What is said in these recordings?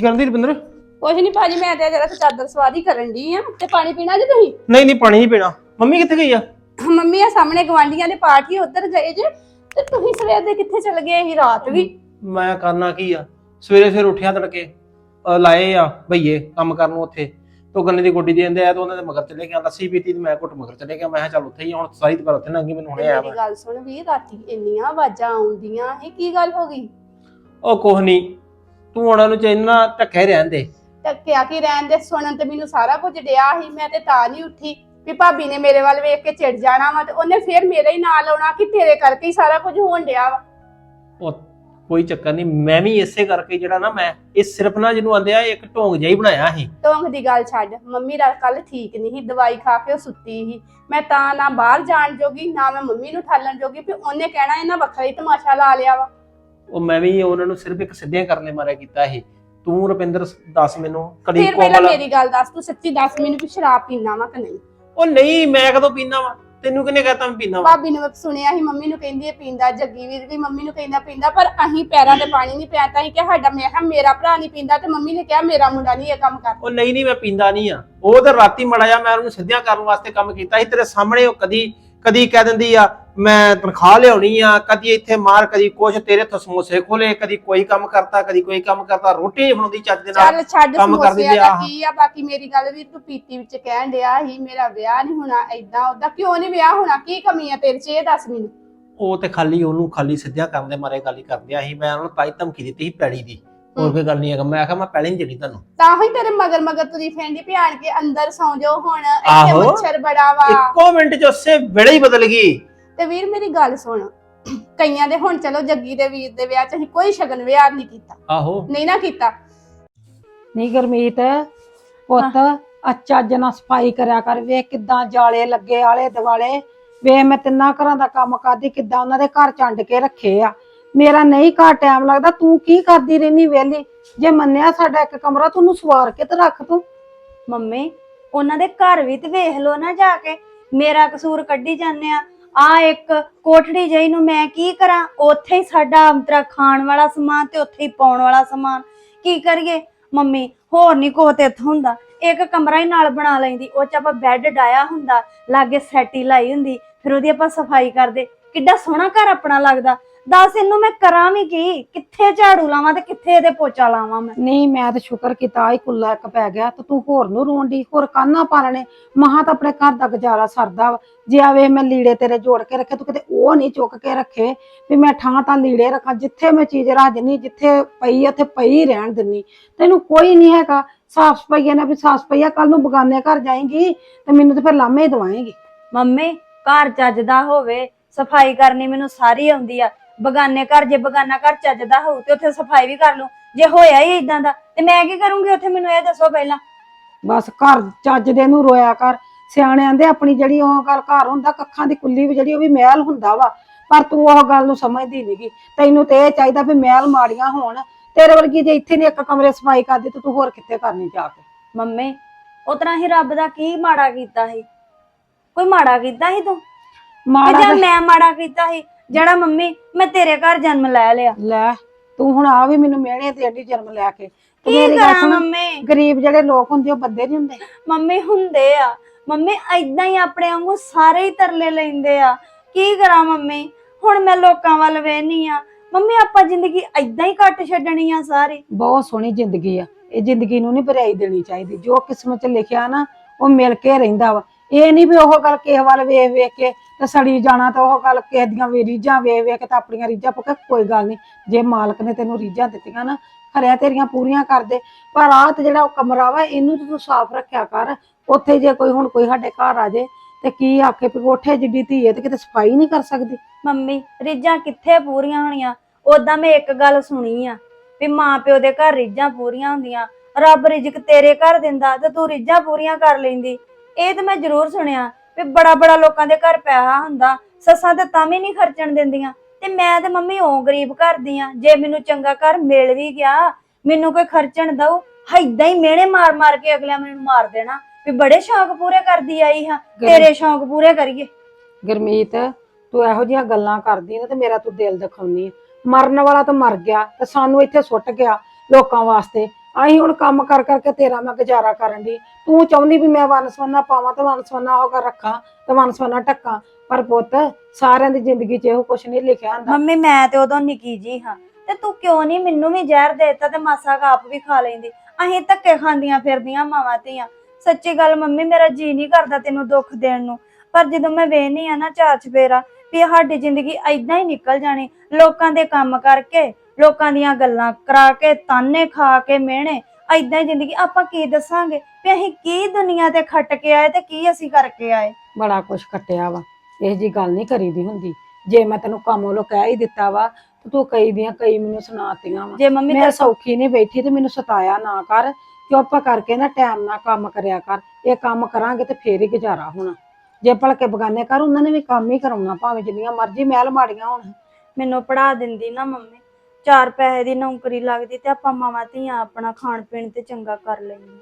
ਕੀ ਕਰਨ ਦੀ ਰੁਪਿੰਦਰ? ਕੁਛ ਨਹੀਂ ਭਾਜੀ ਮੈਂ ਤੇ ਜਰਾ ਚਾਦਰ ਸਵਾਰੀ ਕਰਨ ਦੀ ਆ। ਤੇ ਪਾਣੀ ਪੀਣਾ ਜੀ ਤੁਸੀਂ? ਨਹੀਂ ਨਹੀਂ ਪਾਣੀ ਨਹੀਂ ਪੀਣਾ। ਮੰਮੀ ਕਿੱਥੇ ਗਈ ਆ? ਮੰਮੀ ਆ ਸਾਹਮਣੇ ਗਵਾਂਢੀਆਂ ਦੇ ਪਾਰਟੀ ਉੱਧਰ ਗਏ ਜੇ। ਤੇ ਤੁਸੀਂ ਸਵੇਰ ਦੇ ਕਿੱਥੇ ਚਲ ਗਏ ਸੀ ਰਾਤ ਵੀ? ਮੈਂ ਕਰਨਾ ਕੀ ਆ? ਸਵੇਰੇ ਸਵੇਰ ਉੱਠਿਆ ਤੜਕੇ ਲਾਏ ਆ ਭਈਏ ਕੰਮ ਕਰਨ ਨੂੰ ਉੱਥੇ। ਤੋ ਗੰਨੇ ਦੀ ਗੋਡੀ ਦੇ ਦਿੰਦੇ ਆ ਤੇ ਉਹਨਾਂ ਦੇ ਮਗਰ ਚਲੇ ਗਿਆ ਲੱਸੀ ਪੀਤੀ ਤੇ ਮੈਂ ਘੁੱਟ ਮਗਰ ਚਲੇ ਗਿਆ। ਮੈਂ ਕਿਹਾ ਚੱਲ ਉੱਥੇ ਹੀ ਆ, ਹੁਣ ਸਾਰੀ ਦੁਪਹਿਰ ਉੱਥੇ ਲੰਘੀ ਮੈਨੂੰ ਹੁਣੇ ਆਇਆ ਮੇਰੀ ਗੱਲ ਸੁਣ ਵੀ ਰਾਤੀ ਇੰਨੀਆਂ ਆਵਾਜ਼ਾਂ ਆਉਂਦੀਆਂ ਇਹ ਕੀ ਗੱਲ ਹੋ ਗਈ? ਉਹ ਕੁਛ ਨਹੀਂ ਤੂੰ ਉਹਨਾਂ ਨੂੰ ਚੈਨਾ ਟੱਕੇ ਰਹਿਣ ਦੇ। ਟੱਕਿਆ ਕੀ ਰਹਿਣ ਦੇ? ਸੁਣਨ ਤੇ ਮੈਨੂੰ ਸਾਰਾ ਕੁਝ ਡਿਆ ਸੀ ਮੈਂ ਤੇ ਤਾਂ ਨਹੀਂ ਉੱਠੀ ਵੀ ਭਾਬੀ ਨੇ ਮੇਰੇ ਵੱਲ ਵੇਖ ਕੇ ਚਿੜ ਜਾਣਾ ਵਾ ਤੇ ਉਹਨੇ ਫੇਰ ਮੇਰੇ ਹੀ ਨਾਲ ਆਉਣਾ ਕਿ ਤੇਰੇ ਕਰਕੇ ਹੀ ਸਾਰਾ ਕੁਝ ਹੋਣ ਡਿਆ ਵਾ। ਉਹ ਕੋਈ ਚੱਕਰ ਨਹੀਂ ਮੈਂ ਵੀ ਇਸੇ ਕਰਕੇ ਜਿਹੜਾ ਨਾ ਮੈਂ ਇਹ ਸਿਰਫ ਨਾ ਜਿਹਨੂੰ ਆਂਦੇ ਆ ਇੱਕ ਢੋਂਗ ਜਿਹਾ ਹੀ ਬਣਾਇਆ ਸੀ। ਢੋਂਗ ਦੀ ਗੱਲ ਛੱਡ ਮੰਮੀ ਦਾ ਕੱਲ ਠੀਕ ਨਹੀਂ ਸੀ ਦਵਾਈ ਖਾ ਕੇ ਉਹ ਸੁੱਤੀ ਸੀ। ਮੈਂ ਤਾਂ ਨਾ ਬਾਹਰ ਜਾਣ ਜੋਗੀ ਨਾ ਮੈਂ ਮੰਮੀ ਨੂੰ ਠਾਲਣ ਜੋਗੀ ਵੀ ਉਹਨੇ ਕਹਿਣਾ ਇਹਨਾਂ ਵੱਖਰਾ ਹੀ ਤਮਾਸ਼ਾ ਲਾ ਲਿਆ ਵਾ। ਉਹ ਮੈਂ ਵੀ ਉਹਨਾਂ ਨੂੰ ਸਿਰਫ ਇੱਕ ਸਿੱਧਿਆਂ ਕਰਨੇ ਮਾਰਿਆ ਕੀਤਾ ਸੀ। ਤੂੰ ਰੁਪਿੰਦਰ ਦੱਸ ਮੈਨੂੰ ਕਦੀ ਫਿਰ ਪਹਿਲਾਂ ਕੋਮਲ ਮੇਰੀ ਗੱਲ ਦੱਸ ਤੂੰ ਸੱਚੀ ਦੱਸ ਮੈਨੂੰ ਵੀ ਸ਼ਰਾਬ ਪੀਂਦਾ ਵਾ ਕਿ ਨਹੀਂ? ਉਹ ਨਹੀਂ ਮੈਂ ਕਦੋਂ ਪੀਂਦਾ ਵਾ? ਤੈਨੂੰ ਕਿਹਨੇ ਕਹਤਾ ਮੈਂ ਪੀਂਦਾ ਵਾ? ਭਾਬੀ ਨੂੰ ਮੈਂ ਸੁਣਿਆ ਸੀ ਮੰਮੀ ਨੂੰ ਕਹਿੰਦੀ ਹੈ ਪੀਂਦਾ ਜੱਗੀ ਵੀਰ ਵੀ ਮੰਮੀ ਨੂੰ ਕਹਿੰਦਾ ਪੀਂਦਾ ਪਰ ਅਸੀਂ ਪੈਰਾਂ ਤੇ ਪਾਣੀ ਨਹੀਂ ਪਿਆ ਤਾਂ ਹੀ ਕਿ ਸਾਡਾ ਮੈਂ ਕਿਹਾ ਮੇਰਾ ਭਰਾ ਨਹੀਂ ਪੀਂਦਾ ਤੇ ਮੰਮੀ ਨੇ ਕਿਹਾ ਮੇਰਾ ਮੁੰਡਾ ਨਹੀਂ ਇਹ ਕੰਮ ਕਰਦਾ। ਉਹ ਨਹੀਂ ਨਹੀਂ ਮੈਂ ਪੀਂਦਾ ਨਹੀਂ ਆ। ਉਹ ਤਾਂ ਰਾਤੀ ਮੜਾ ਜਾ ਮੈਂ ਉਹਨੂੰ ਸਿੱਧਿਆਂ ਕਰਨ ਵਾਸਤੇ ਕੰਮ ਕੀਤਾ ਸੀ ਤੇਰੇ ਸਾਹਮਣੇ ਉਹ ਕਦੀ ਕਦੀ ਕਹਿ ਦਿੰਦੀ ਆ ਮੈਂ ਤਨਖਾਹ ਲਿਆਉਣੀ ਆ ਕਦੀ ਇੱਥੇ ਮਾਰ ਕਦੀ ਕੁਛ ਤੇਰੇ ਤੋਂ ਸਮੋਸੇ ਖੋਲੇ ਕਦੀ ਕੋਈ ਕੰਮ ਕਰਤਾ ਕਦੀ ਕੋਈ ਕੰਮ ਕਰਤਾ ਰੋਟੀ ਨਹੀਂ ਬਣਾਉਂਦੀ ਚੱਜ ਦੇ ਨਾਲ ਚੱਲ ਛੱਡ ਕੰਮ ਕਰ ਸਮੋਸਿਆਂ ਦਾ ਆ। ਕੀ ਆ ਬਾਕੀ ਮੇਰੀ ਗੱਲ ਵੀ ਤੂੰ ਪੀਤੀ ਵਿੱਚ ਕਹਿਣ ਡਿਆ ਸੀ ਮੇਰਾ ਵਿਆਹ ਨਹੀਂ ਹੋਣਾ ਐਦਾਂ ਉਹਦਾ ਕਿਉਂ ਨਹੀਂ ਵਿਆਹ ਹੋਣਾ ਕੀ ਕਮੀ ਆ ਤੇਰੇ 'ਚ ਇਹ ਦੱਸ ਮੈਨੂੰ। ਉਹ ਤੇ ਖਾਲੀ ਉਹਨੂੰ ਖਾਲੀ ਸਿੱਧਿਆਂ ਕਰਨ ਦੇ ਮਾਰੇ ਗੱਲ ਹੀ ਕਰਦੇ ਆ ਸੀ ਮੈਂ ਉਹਨੂੰ ਤਾਈ ਧਮਕੀ ਦਿੱਤੀ ਸੀ ਪੈੜੀ ਦੀ ਹੋਰ ਕੋਈ ਗੱਲ ਨਹੀਂ ਹੈਗਾ ਮੈਂ ਆਖਿਆ ਮੈਂ ਪੈੜੀ ਨਹੀਂ ਦੇਣੀ ਤੁਹਾਨੂੰ। ਤਾਂ ਹੀ ਤੇਰੇ ਮਗਰ ਮਗਰ ਤੁਰੀ ਫੈਂਦੀ ਵੀ ਆਣ ਕੇ ਅੰਦਰ ਸੌਂ ਜਾਓ ਹੁਣ ਇੱਥੇ ਆਹੋ। ਮੱਛਰ ਬੜਾ ਵਾ। ਇੱਕੋ ਮਿੰਟ ਚ ਉਸੇ ਵੇਲੇ ਹੀ ਬਦਲ ਗਈ। ਤੇ ਵੀਰ ਮੇਰੀ ਗੱਲ ਸੁਣ। ਕਈਆਂ ਦੇ ਹੁਣ ਚਲੋ ਜੱਗੀ ਦੇ ਵੀਰ ਦੇ ਵਿਆਹ 'ਚ ਅਸੀਂ ਕੋਈ ਸ਼ਗਨ ਵਿਆਹ ਨਹੀਂ ਕੀਤਾ। ਆਹੋ। ਨਹੀਂ ਨਾ ਕੀਤਾ। ਨਹੀਂ ਗਰਮੀਤ ਪੁੱਤ ਅੱਛਾ ਜਨਾ ਸਫ਼ਾਈ ਕਰਿਆ ਕਰ ਵੇ ਕਿੱਦਾਂ ਜਾਲੇ ਲੱਗੇ ਆਲੇ ਦਿਵਾਲੇ ਵੇ ਮੈਂ ਤਿੰਨਾਂ ਘਰਾਂ ਦਾ ਕੰਮ ਕਰਦੀ ਕਿੱਦਾਂ ਉਹਨਾਂ ਦੇ ਘਰ ਚੰਡ ਕੇ ਰੱਖੇ ਆ। ਮੇਰਾ ਨਹੀਂ ਘਰ ਟਾਈਮ ਲੱਗਦਾ ਤੂੰ ਕੀ ਕਰਦੀ ਰਹਿਨੀ ਵੇਲੀ ਜੇ ਮੰਨਿਆ ਸਾਡਾ ਇੱਕ ਕਮਰਾ ਤੂੰ ਉਹਨੂੰ ਸਵਾਰ ਕੇ ਤੇ ਰੱਖ ਤੂੰ। ਮੰਮੀ ਉਹਨਾਂ ਦੇ ਘਰ ਵੀ ਤੇ ਵੇਖ ਲਓ ਨਾ ਜਾ ਕੇ। ਮੇਰਾ ਕਸੂਰ ਕੱਢੀ ਜਾਂਦੇ ਆ। ਆ ਇੱਕ ਕੋਠੜੀ ਜਈ ਨੂੰ ਮੈਂ ਕੀ ਕਰਾਂ? ਉੱਥੇ ਹੀ ਸਾਡਾ ਅੰਤਰਾ ਖਾਣ ਵਾਲਾ ਸਮਾਨ ਤੇ ਉੱਥੇ ਹੀ ਪਾਉਣ ਵਾਲਾ ਸਮਾਨ। ਕੀ ਕਰੀਏ? ਮੰਮੀ, ਹੋਰ ਨਹੀਂ ਕੋ ਤੇ ਇੱਥੋਂ ਹੁੰਦਾ। ਇੱਕ ਕਮਰਾ ਹੀ ਨਾਲ ਬਣਾ ਲੈਂਦੀ। ਉਹ ਚ ਆਪਾਂ ਬੈੱਡ ਡਾਇਆ ਹੁੰਦਾ। ਲਾਗੇ ਸੈਟੀ ਲਾਈ ਹੁੰਦੀ। ਫਿਰ ਉਹਦੀ ਆਪਾਂ ਸਫ਼ਾਈ ਕਰਦੇ। ਕਿੱਡਾ ਸੋਹਣਾ ਘਰ ਆਪਣਾ ਲੱਗਦਾ। ਦੱਸ ਇਹਨੂੰ ਮੈਂ ਕਰਾਂ ਵੀ ਕੀ? ਕਿੱਥੇ ਝਾੜੂ ਲਾਵਾਂ ਤੇ ਕਿੱਥੇ ਇਹਦੇ ਪੋਚਾ ਲਾਵਾਂ ਮੈਂ? ਨਹੀਂ ਮੈਂ ਤਾਂ ਸ਼ੁਕਰ ਕੀਤਾ ਆਈ ਕੁੱਲਾ ਇੱਕ ਪੈ ਗਿਆ ਤੇ ਤੂੰ ਹੋਰ ਨੂੰ ਰੋਂਦੀ ਹੋਰ ਕਾਨਾ ਪਾਲਣੇ? ਮਹਾ ਤਾਂ ਆਪਣੇ ਘਰ ਦਾ ਗੁਜ਼ਾਰਾ ਸਰਦਾ ਵਾ। ਜੇ ਆਵੇ ਮੈਂ ਲੀੜੇ ਤੇਰੇ ਜੋੜ ਕੇ ਰੱਖੇ ਤੂੰ ਕਿਤੇ ਉਹ ਨਹੀਂ ਚੁੱਕ ਕੇ ਰੱਖੇ ਵੀ ਮੈਂ ਠਾਂ ਤਾਂ ਲੀੜੇ ਰੱਖਾਂ ਜਿੱਥੇ ਮੈਂ ਚੀਜ਼ ਰੱਖ ਦਿੰਨੀ ਜਿੱਥੇ ਪਈ ਉੱਥੇ ਪਈ ਰਹਿਣ ਦਿੰਨੀ। ਤੈਨੂੰ ਕੋਈ ਨਹੀਂ ਹੈਗਾ। ਸਾਫ਼ ਸਫਾਈਆ ਨਾ ਵੀ ਸਾਫ਼ ਸਫਾਈਆ ਕੱਲ ਨੂੰ ਬਗਾਨੇ ਘਰ ਜਾਏਂਗੀ ਤੇ ਮੈਨੂੰ ਤੇ ਫਿਰ ਲਾਮੇ ਹੀ ਦਵਾਏਂਗੀ। ਮੰਮੀ ਘਰ ਚੱਜਦਾ ਹੋਵੇ ਸਫ਼ਾਈ ਕਰਨੀ ਮੈਨੂੰ ਸਾਰੀ ਆਉਂਦੀ ਆ। ਬਗਾਨੇ ਘਰ ਜੇ ਬਗਾਨਾ ਘਰ ਚੱਜਦਾ ਹੋਊ ਤੇ ਉੱਥੇ ਸਫ਼ਾਈ ਵੀ ਕਰ ਲੂੰ ਜੇ ਹੋਇਆ ਹੀ ਇਦਾਂ ਦਾ ਤੇ ਮੈਂ ਕੀ ਕਰੂੰਗੀ ਉੱਥੇ ਮੈਨੂੰ ਇਹ ਦੱਸੋ ਪਹਿਲਾਂ। ਬਸ ਘਰ ਚੱਜ ਦੇ ਨੂੰ ਰੋਇਆ ਕਰ। ਸਿਆਣੇ ਆਂਦੇ ਆਪਣੀ ਜਿਹੜੀ ਉਹ ਗੱਲ ਘਰ ਹੁੰਦਾ ਕੱਖਾਂ ਦੀ ਕੁੱਲੀ ਵੀ ਜਿਹੜੀ ਉਹ ਵੀ ਮਹਿਲ ਹੁੰਦਾ ਵਾ। ਪਰ ਤੂੰ ਉਹ ਗੱਲ ਨੂੰ ਸਮਝਦੀ ਨਹੀਂਗੀ ਤੈਨੂੰ ਤੇ ਇਹ ਚਾਹੀਦਾ ਵੀ ਮਹਿਲ ਮਾੜੀਆਂ ਹੋਣ। ਤੇਰੇ ਵਰਗੀ ਜੇ ਇੱਥੇ ਨਹੀਂ ਇੱਕ ਕਮਰੇ ਸਫ਼ਾਈ ਕਰਦੀ ਤੇ ਤੂੰ ਹੋਰ ਕਿੱਥੇ ਕਰਨੀ ਜਾ ਕੇ? ਮੰਮੀ ਉਤਰਾ ਹੀ ਰੱਬ ਦਾ ਕੀ ਮਾੜਾ ਕੀਤਾ ਸੀ? ਕੋਈ ਮਾੜਾ ਕੀਤਾ ਸੀ ਤੂੰ? ਮਾੜਾ ਜਾਂ ਮੈਂ ਮਾੜਾ ਕੀਤਾ ਸੀ? ਜਿਹੜਾ ਮੰਮੀ ਮੈਂ ਤੇਰੇ ਘਰ ਜਨਮ ਲੈ ਲਿਆ। ਲੈ ਤੂੰ ਹੁਣ ਆ ਵੀ ਮੈਨੂੰ ਮਿਹਣੇ ਤੇ ਐਡੀ ਜਨਮ ਲੈ ਕੇ। ਕੀ ਕਰਾਂ ਮੰਮੀ? ਗਰੀਬ ਜਿਹੜੇ ਲੋਕ ਹੁੰਦੇ ਉਹ ਬੰਦੇ ਨਹੀਂ ਹੁੰਦੇ। ਮੰਮੀ ਹੁੰਦੇ ਆ। ਮੰਮੀ ਐਦਾਂ ਹੀ ਆਪਣੇ ਵਾਂਗੂ ਸਾਰੇ ਹੀ ਤਰਲੇ ਲੈਂਦੇ ਆ। ਕੀ ਕਰਾਂ ਮੰਮੀ? ਹੁਣ ਮੈਂ ਲੋਕਾਂ ਵੱਲ ਵੇਹਨੀ ਆ। ਮੰਮੀ ਆਪਾਂ ਜ਼ਿੰਦਗੀ ਐਦਾਂ ਹੀ ਕੱਟ ਛੱਡਣੀ ਆ ਸਾਰੀ। ਬਹੁਤ ਸੋਹਣੀ ਜ਼ਿੰਦਗੀ ਆ। ਇਹ ਜ਼ਿੰਦਗੀ ਨੂੰ ਨਹੀਂ ਭਰਾਈ ਦੇਣੀ ਚਾਹੀਦੀ। ਜੋ ਕਿਸਮਤ 'ਚ ਲਿਖਿਆ ਨਾ ਉਹ ਮਿਲ ਕੇ ਰਹਿੰਦਾ ਵਾ। ਇਹ ਨਹੀਂ ਵੀ ਉਹ ਗੱਲ ਕਿਸੇ ਵੱਲ ਵੇਖ ਵੇਖ ਕੇ ਤੇ ਸੜੀ ਜਾਣਾ ਤਾਂ ਉਹ ਗੱਲ ਕਿਸੇ ਦੀਆਂ ਵੀ ਰੀਝਾਂ ਵੇਖ ਵੇਖ ਕੇ ਤਾਂ ਆਪਣੀਆਂ ਰੀਝਾਂ ਪੱਕਾ ਕੋਈ ਗੱਲ ਨਹੀਂ। ਜੇ ਮਾਲਕ ਨੇ ਤੈਨੂੰ ਰੀਝਾਂ ਦਿੱਤੀਆਂ ਨਾ, ਖਰਿਆ ਤੇਰੀਆਂ ਪੂਰੀਆਂ ਕਰ ਦੇ। ਪਰ ਆਹ ਜਿਹੜਾ ਉਹ ਕਮਰਾ ਵਾ, ਇਹਨੂੰ ਤੂੰ ਸਾਫ਼ ਰੱਖਿਆ ਕਰ। ਉੱਥੇ ਜੇ ਕੋਈ, ਹੁਣ ਕੋਈ ਸਾਡੇ ਘਰ ਆ ਜੇ, ਤੇ ਕੀ ਆਖੇ ਵੀ ਕੋਠੇ ਜਿੱਡੀ ਧੀ ਹੈ ਤੇ ਕਿਤੇ ਸਫ਼ਾਈ ਨਹੀਂ ਕਰ ਸਕਦੀ? ਮੰਮੀ, ਰੀਝਾਂ ਕਿੱਥੇ ਪੂਰੀਆਂ ਹੋਣੀਆਂ? ਉਦਾਂ ਮੈਂ ਇੱਕ ਗੱਲ ਸੁਣੀ ਆ, ਵੀ ਮਾਂ ਪਿਓ ਦੇ ਘਰ ਰੀਝਾਂ ਪੂਰੀਆਂ ਹੁੰਦੀਆਂ। ਰੱਬ ਰਿਜ਼ਕ ਤੇਰੇ ਘਰ ਦਿੰਦਾ ਤੇ ਤੂੰ ਰੀਝਾਂ ਪੂਰੀਆਂ ਕਰ ਲੈਂਦੀ। ਇਹ ਤੇ ਮੈਂ ਜ਼ਰੂਰ ਸੁਣਿਆ। ਵੀ ਬੜਾ ਬੜਾ ਲੋਕਾਂ ਦੇ ਘਰ ਪੈਸਾ ਹੁੰਦਾ ਸੱਸਾਂ ਤੇ ਤਾਂ ਵੀ ਨਹੀਂ ਖਰਚਣ ਦਿੰਦੀਆਂ। ਤੇ ਮੈਂ ਤੇ ਮੰਮੀ ਉਹ ਗਰੀਬ ਘਰ ਦੀ ਆ ਜੇ ਮੈਨੂੰ ਚੰਗਾ ਘਰ ਮਿਲ ਵੀ ਗਿਆ ਮੈਨੂੰ ਕੋਈ ਖਰਚਣ ਦਊ ਏਦਾਂ ਹੀ ਮਿਹਣੇ ਮਾਰ ਮਾਰ ਕੇ ਅਗਲਿਆਂ ਮੈਨੂੰ ਮਾਰ ਦੇਣਾ। ਵੀ ਬੜੇ ਸ਼ੌਂਕ ਪੂਰੇ ਕਰਦੀ ਆਈ ਹਾਂ ਤੇਰੇ ਸ਼ੌਂਕ ਪੂਰੇ ਕਰੀਏ। ਗੁਰਮੀਤ ਤੂੰ ਇਹੋ ਜਿਹੀਆਂ ਗੱਲਾਂ ਕਰਦੀ ਨਾ ਤੇ ਮੇਰਾ ਤੂੰ ਦਿਲ ਦਿਖਾਉਣੀ ਮਰਨ ਵਾਲਾ ਤਾਂ ਮਰ ਗਿਆ ਤੇ ਸਾਨੂੰ ਇੱਥੇ ਸੁੱਟ ਗਿਆ ਲੋਕਾਂ ਵਾਸਤੇ। ਅਸੀਂ ਹੁਣ ਕੰਮ ਕਰ ਕਰਕੇ ਤੇਰਾ ਮੈਂ ਗੁਜ਼ਾਰਾ ਕਰਨ ਦੀ। ਤੂੰ ਚਾਹੁੰਦੀ ਵੀ ਮੈਂ ਵਨਸਵਨਾ ਪਾਵਾਂ ਤੇ ਵਨਸਵਨਾ ਹੋ ਰੱਖਾਂ ਤੇ ਵਨਸਵਨਾ ਟੱਕਾਂ। ਪਰ ਪੁੱਤ, ਸਾਰਿਆਂ ਦੀ ਜ਼ਿੰਦਗੀ 'ਚ ਇਹੋ ਕੁਛ ਨਹੀਂ ਲਿਖਿਆ ਹੁੰਦਾ। ਮੰਮੀ, ਮੈਂ ਤੇ ਉਦੋਂ ਨਿੱਕੀ ਜੀ ਹਾਂ। ਤੇ ਤੂੰ ਕਿਉਂ ਨਹੀਂ ਮੈਨੂੰ ਵੀ ਜ਼ਹਿਰ ਦੇਤਾ ਤੇ ਮਾਸਾ ਕੁ ਆਪ ਵੀ ਖਾ ਲੈਂਦੀ? ਅਸੀਂ ਧੱਕੇ ਖਾਂਦੀਆਂ ਫਿਰਦੀਆਂ ਮਾਵਾਂ ਧੀਆਂ। ਸੱਚੀ ਗੱਲ ਮੰਮੀ, ਮੇਰਾ ਜੀ ਨਹੀਂ ਕਰਦਾ ਤੈਨੂੰ ਦੁੱਖ ਦੇਣ ਨੂੰ। ਪਰ ਜਦੋਂ ਮੈਂ ਵੇਖਨੀ ਆ ਨਾ ਚਾਰ ਚਪੇਰਾ ਵੀ ਸਾਡੀ ਜ਼ਿੰਦਗੀ ਐਦਾਂ ਹੀ ਨਿਕਲ ਜਾਣੀ, ਲੋਕਾਂ ਦੇ ਕੰਮ ਕਰਕੇ ਲੋਕਾਂ ਦੀਆਂ ਗੱਲਾਂ ਕਰਾ ਕੇ ਤਾਨੇ ਖਾ ਕੇ ਮਿਹਣੇ ਐਦਾਂ ਹੀ ਜ਼ਿੰਦਗੀ। ਆਪਾਂ ਕੀ ਦੱਸਾਂਗੇ ਵੀ ਅਸੀਂ ਕੀ ਦੁਨੀਆ ਤੇ ਖੱਟ ਕੇ ਆਏ ਤੇ ਕੀ ਅਸੀਂ ਕਰਕੇ ਆਏ? ਬੜਾ ਕੁਛ ਕੱਟਿਆ ਵਾ। ਇਹ ਜੀ ਗੱਲ ਨਹੀਂ ਕਰੀਦੀ ਹੁੰਦੀ। ਜੇ ਮੈਂ ਤੈਨੂੰ ਕੰਮ ਵੱਲੋਂ ਕਹਿ ਹੀ ਦਿੱਤਾ ਵਾ ਤੇ ਤੂੰ ਕਈ ਦੀਆਂ ਕਈ ਮੈਨੂੰ ਸੁਣਾਤੀਆਂ ਵਾ। ਜੇ ਮੰਮੀ ਮੈਂ ਤੇ ਸੌਖੀ ਨਹੀਂ ਬੈਠੀ ਤੇ ਮੈਨੂੰ ਸਤਾਇਆ ਨਾ ਕਰ। ਚੁੱਪ ਕਰਕੇ ਨਾ ਟਾਈਮ ਨਾਲ ਕੰਮ ਕਰਿਆ ਕਰ। ਇਹ ਕੰਮ ਕਰਾਂਗੇ ਤੇ ਫੇਰ ਹੀ ਗੁਜ਼ਾਰਾ ਹੋਣਾ। ਜੇ ਭਲਕੇ ਬਗਾਨੇ ਕਰ ਉਹਨਾਂ ਨੇ ਵੀ ਕੰਮ ਹੀ ਕਰਾਉਣਾ ਭਾਵੇਂ ਜਿੰਨੀਆਂ ਮਰਜ਼ੀ ਮਹਿਲ ਮਾੜੀਆਂ ਹੋਣ। ਮੈਨੂੰ ਪੜਾ ਦਿੰਦੀ ਨਾ ਮੰਮੀ। ਚਾਰ ਪੈਸੇ ਦੀ ਨੌਕਰੀ ਲੱਗਦੀ ਤੇ ਆਪਾਂ ਮਾਵਾਂ ਧੀਆਂ ਆਪਣਾ ਖਾਣ ਪੀਣ ਤੇ ਚੰਗਾ ਕਰ ਲੈਂਦੀਆਂ